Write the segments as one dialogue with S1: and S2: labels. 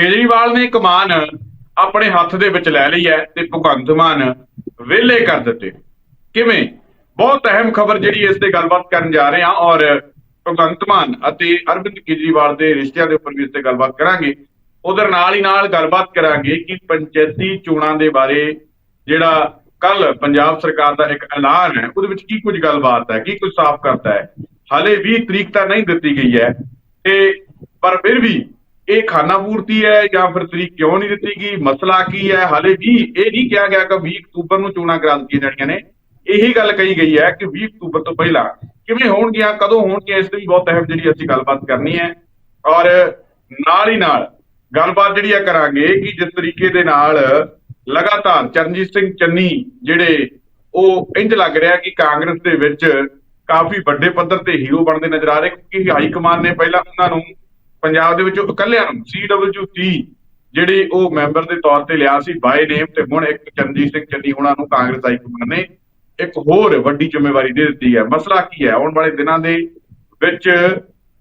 S1: ਕੇਜਰੀਵਾਲ ਨੇ ਕਮਾਨ ਆਪਣੇ ਹੱਥ ਦੇ ਵਿੱਚ ਲੈ ਲਈ ਹੈ ਤੇ ਭਗਵੰਤ ਮਾਨ ਵਿਹਲੇ ਕਰ ਦਿੱਤੇ। ਕਿਵੇਂ? ਬਹੁਤ ਅਹਿਮ ਖਬਰ ਜਿਹੜੀ ਇਸ ਤੇ ਗੱਲਬਾਤ ਕਰਨ ਜਾ ਰਹੇ ਹਾਂ ਔਰ ਭਗਵੰਤ ਮਾਨ ਅਤੇ ਅਰਵਿੰਦ ਕੇਜਰੀਵਾਲ ਦੇ ਰਿਸ਼ਤਿਆਂ ਦੇ ਉੱਪਰ ਵੀ ਇਸ ਤੇ ਗੱਲਬਾਤ ਕਰਾਂਗੇ। ਉਧਰ ਨਾਲ ਹੀ ਨਾਲ ਗੱਲਬਾਤ ਕਰਾਂਗੇ ਕਿ ਪੰਚਾਇਤੀ ਚੋਣਾਂ ਦੇ ਬਾਰੇ ਜਿਹੜਾ ਕੱਲ ਪੰਜਾਬ ਸਰਕਾਰ ਦਾ ਇੱਕ ਐਲਾਨ ਹੈ, ਉਹਦੇ ਵਿੱਚ ਕੀ ਕੁਝ ਗੱਲਬਾਤ ਹੈ, ਕੀ ਕੁਝ ਸਾਫ਼ ਕਰਦਾ ਹੈ। ਹਾਲੇ 20 ਤਰੀਕ ਤਾਂ ਨਹੀਂ ਦਿੱਤੀ ਗਈ ਹੈ ਤੇ ਪਰ ਫਿਰ ਵੀ ਇਹ ਖਾਨਾ ਪੂਰਤੀ ਹੈ ਜਾਂ ਫਿਰ ਤਰੀਕ ਕਿਉਂ ਨਹੀਂ ਦਿੱਤੀ ਗਈ? ਮਸਲਾ ਕੀ ਹੈ? ਹਾਲੇ ਵੀ ਇਹ ਨਹੀਂ ਕਿਹਾ ਗਿਆ ਕਿ 20 ਅਕਤੂਬਰ ਨੂੰ ਚੋਣਾਂ ਕਰਾ ਜਾਣੀਆਂ ਨੇ। ਇਹੀ ਗੱਲ ਕਹੀ ਗਈ ਹੈ ਕਿ 20 ਅਕਤੂਬਰ ਤੋਂ ਪਹਿਲਾਂ ਕਿਵੇਂ ਹੋਣਗੀਆਂ, ਕਦੋਂ ਹੋਣਗੀਆਂ, ਇਸ ਦੀ ਵੀ ਬਹੁਤ ਅਹਿਮ ਜਿਹੜੀ ਅਸੀਂ ਗੱਲਬਾਤ ਕਰਨੀ ਹੈ। ਔਰ ਨਾਲ ਹੀ ਨਾਲ ਗੱਲਬਾਤ ਜਿਹੜੀ ਆ ਕਰਾਂਗੇ ਕਿ ਜਿਸ ਤਰੀਕੇ ਦੇ ਨਾਲ ਲਗਾਤਾਰ ਚਰਨਜੀਤ ਸਿੰਘ ਚੰਨੀ ਜਿਹੜੇ ਉਹ ਇੰਜ ਲੱਗ ਰਿਹਾ ਕਿ ਕਾਂਗਰਸ ਦੇ ਵਿੱਚ ਕਾਫੀ ਵੱਡੇ ਪੱਧਰ ਤੇ ਹੀਰੋ ਬਣਦੇ ਨਜ਼ਰ ਆ ਰਹੇ, ਕਿਉਂਕਿ ਹਾਈ ਕਮਾਨ ਨੇ ਪਹਿਲਾਂ ਉਹਨਾਂ ਨੂੰ ਪੰਜਾਬ ਦੇ ਵਿੱਚੋਂ ਇਕੱਲਿਆਂ ਨੂੰ CWT ਜਿਹੜੇ ਉਹ ਮੈਂਬਰ ਦੇ ਤੌਰ ਤੇ ਲਿਆ ਸੀ ਬਾਈ ਨੇਮ ਤੇ ਹੁਣ ਇੱਕ ਚਰਨਜੀਤ ਸਿੰਘ ਚੰਨੀ ਉਹਨਾਂ ਨੂੰ ਕਾਂਗਰਸ ਹਾਈ ਨੇ ਇੱਕ ਹੋਰ ਵੱਡੀ ਜ਼ਿੰਮੇਵਾਰੀ ਦੇ ਦਿੱਤੀ ਹੈ। ਮਸਲਾ ਕੀ ਹੈ? ਆਉਣ ਵਾਲੇ ਦਿਨਾਂ ਦੇ ਵਿੱਚ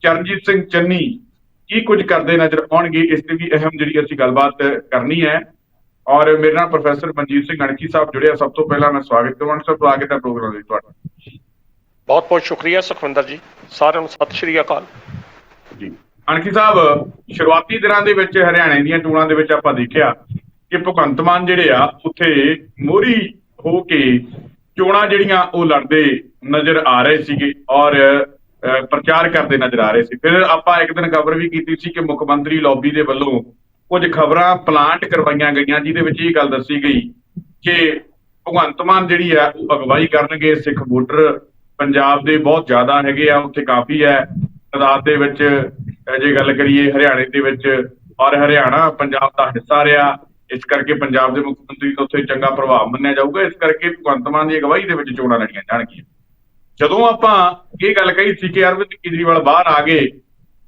S1: ਚਰਨਜੀਤ ਸਿੰਘ ਚੰਨੀ ਕੀ ਕੁਝ ਕਰਦੇ ਨਜ਼ਰ ਆਉਣਗੇ? ਇਸ ਤੇ ਵੀ ਅਹਿਮ ਜਿਹੜੀ ਅਸੀਂ ਗੱਲਬਾਤ ਕਰਨੀ ਹੈ। ਔਰ ਮੇਰੇ ਨਾਲ ਪ੍ਰੋਫੈਸਰ ਮਨਜੀਤ ਸਿੰਘ ਅਣਖੀ ਸਾਹਿਬ ਜੁੜਿਆ। ਸਭ ਤੋਂ ਪਹਿਲਾਂ ਮੈਂ ਸਵਾਗਤ ਕਰਵਾਉਣਾ ਸਭ ਸਵਾਗਤ ਹੈ ਪ੍ਰੋਗਰਾਮ ਵਿੱਚ ਤੁਹਾਡਾ।
S2: ਬਹੁਤ ਬਹੁਤ ਸ਼ੁਕਰੀਆ ਸੁਖਵਿੰਦਰ ਜੀ। ਸਾਰਿਆਂ ਨੂੰ ਸਤਿ ਸ਼੍ਰੀ ਅਕਾਲ।
S1: ਅਣਖੀ ਸਾਹਿਬ, ਸ਼ੁਰੂਆਤੀ ਦਿਨਾਂ ਦੇ ਵਿੱਚ ਹਰਿਆਣੇ ਦੀਆਂ ਚੋਣਾਂ ਦੇ ਵਿੱਚ ਆਪਾਂ ਦੇਖਿਆ ਕਿ ਭਗਵੰਤ ਮਾਨ ਜਿਹੜੇ ਆ, ਉੱਥੇ ਮੋਰੀ ਹੋ ਕੇ ਚੋਣਾਂ ਜਿਹੜੀਆਂ ਉਹ ਲੜਦੇ ਨਜ਼ਰ ਆ ਰਹੇ ਸੀਗੇ ਔਰ ਪ੍ਰਚਾਰ ਕਰਦੇ ਨਜ਼ਰ ਆ ਰਹੇ ਸੀ। ਫਿਰ ਆਪਾਂ ਇੱਕ ਦਿਨ ਕਵਰ ਵੀ ਕੀਤੀ ਸੀ ਕਿ ਮੁੱਖ ਮੰਤਰੀ ਲੌਬੀ ਦੇ ਵੱਲੋਂ ਕੁਝ ਖਬਰਾਂ ਪਲਾਂਟ ਕਰਵਾਈਆਂ ਗਈਆਂ, ਜਿਹਦੇ ਵਿੱਚ ਇਹ ਗੱਲ ਦੱਸੀ ਗਈ ਕਿ ਭਗਵੰਤ ਮਾਨ ਜਿਹੜੀ ਆ, ਉਹ ਅਗਵਾਈ ਕਰਨਗੇ। ਸਿੱਖ ਵੋਟਰ ਪੰਜਾਬ ਦੇ ਬਹੁਤ ਜ਼ਿਆਦਾ ਹੈਗੇ ਆ, ਉੱਥੇ ਕਾਫੀ ਹੈ। ਤਾਦਾਦ ਦੇ ਵਿੱਚ ਜੇ ਗੱਲ ਕਰੀਏ, ਹਰਿਆਣੇ ਦੇ ਵਿੱਚ ਔਰ ਹਰਿਆਣਾ ਪੰਜਾਬ ਦਾ ਹਿੱਸਾ ਰਿਹਾ। ਇਸ ਕਰਕੇ ਪੰਜਾਬ ਦੇ ਮੁੱਖ ਮੰਤਰੀ ਦਾ ਉੱਥੇ ਚੰਗਾ ਪ੍ਰਭਾਵ ਮੰਨਿਆ ਜਾਊਗਾ। ਇਸ ਕਰਕੇ ਭਗਵੰਤ ਮਾਨ ਦੀ ਅਗਵਾਈ ਦੇ ਵਿੱਚ ਚੋਣਾਂ ਲੜੀਆਂ ਜਾਣਗੀਆਂ। ਜਦੋਂ ਆਪਾਂ ਇਹ ਗੱਲ ਕਹੀ ਸੀ ਕਿ ਅਰਵਿੰਦ ਕੇਜਰੀਵਾਲ ਬਾਹਰ ਆ ਗਏ,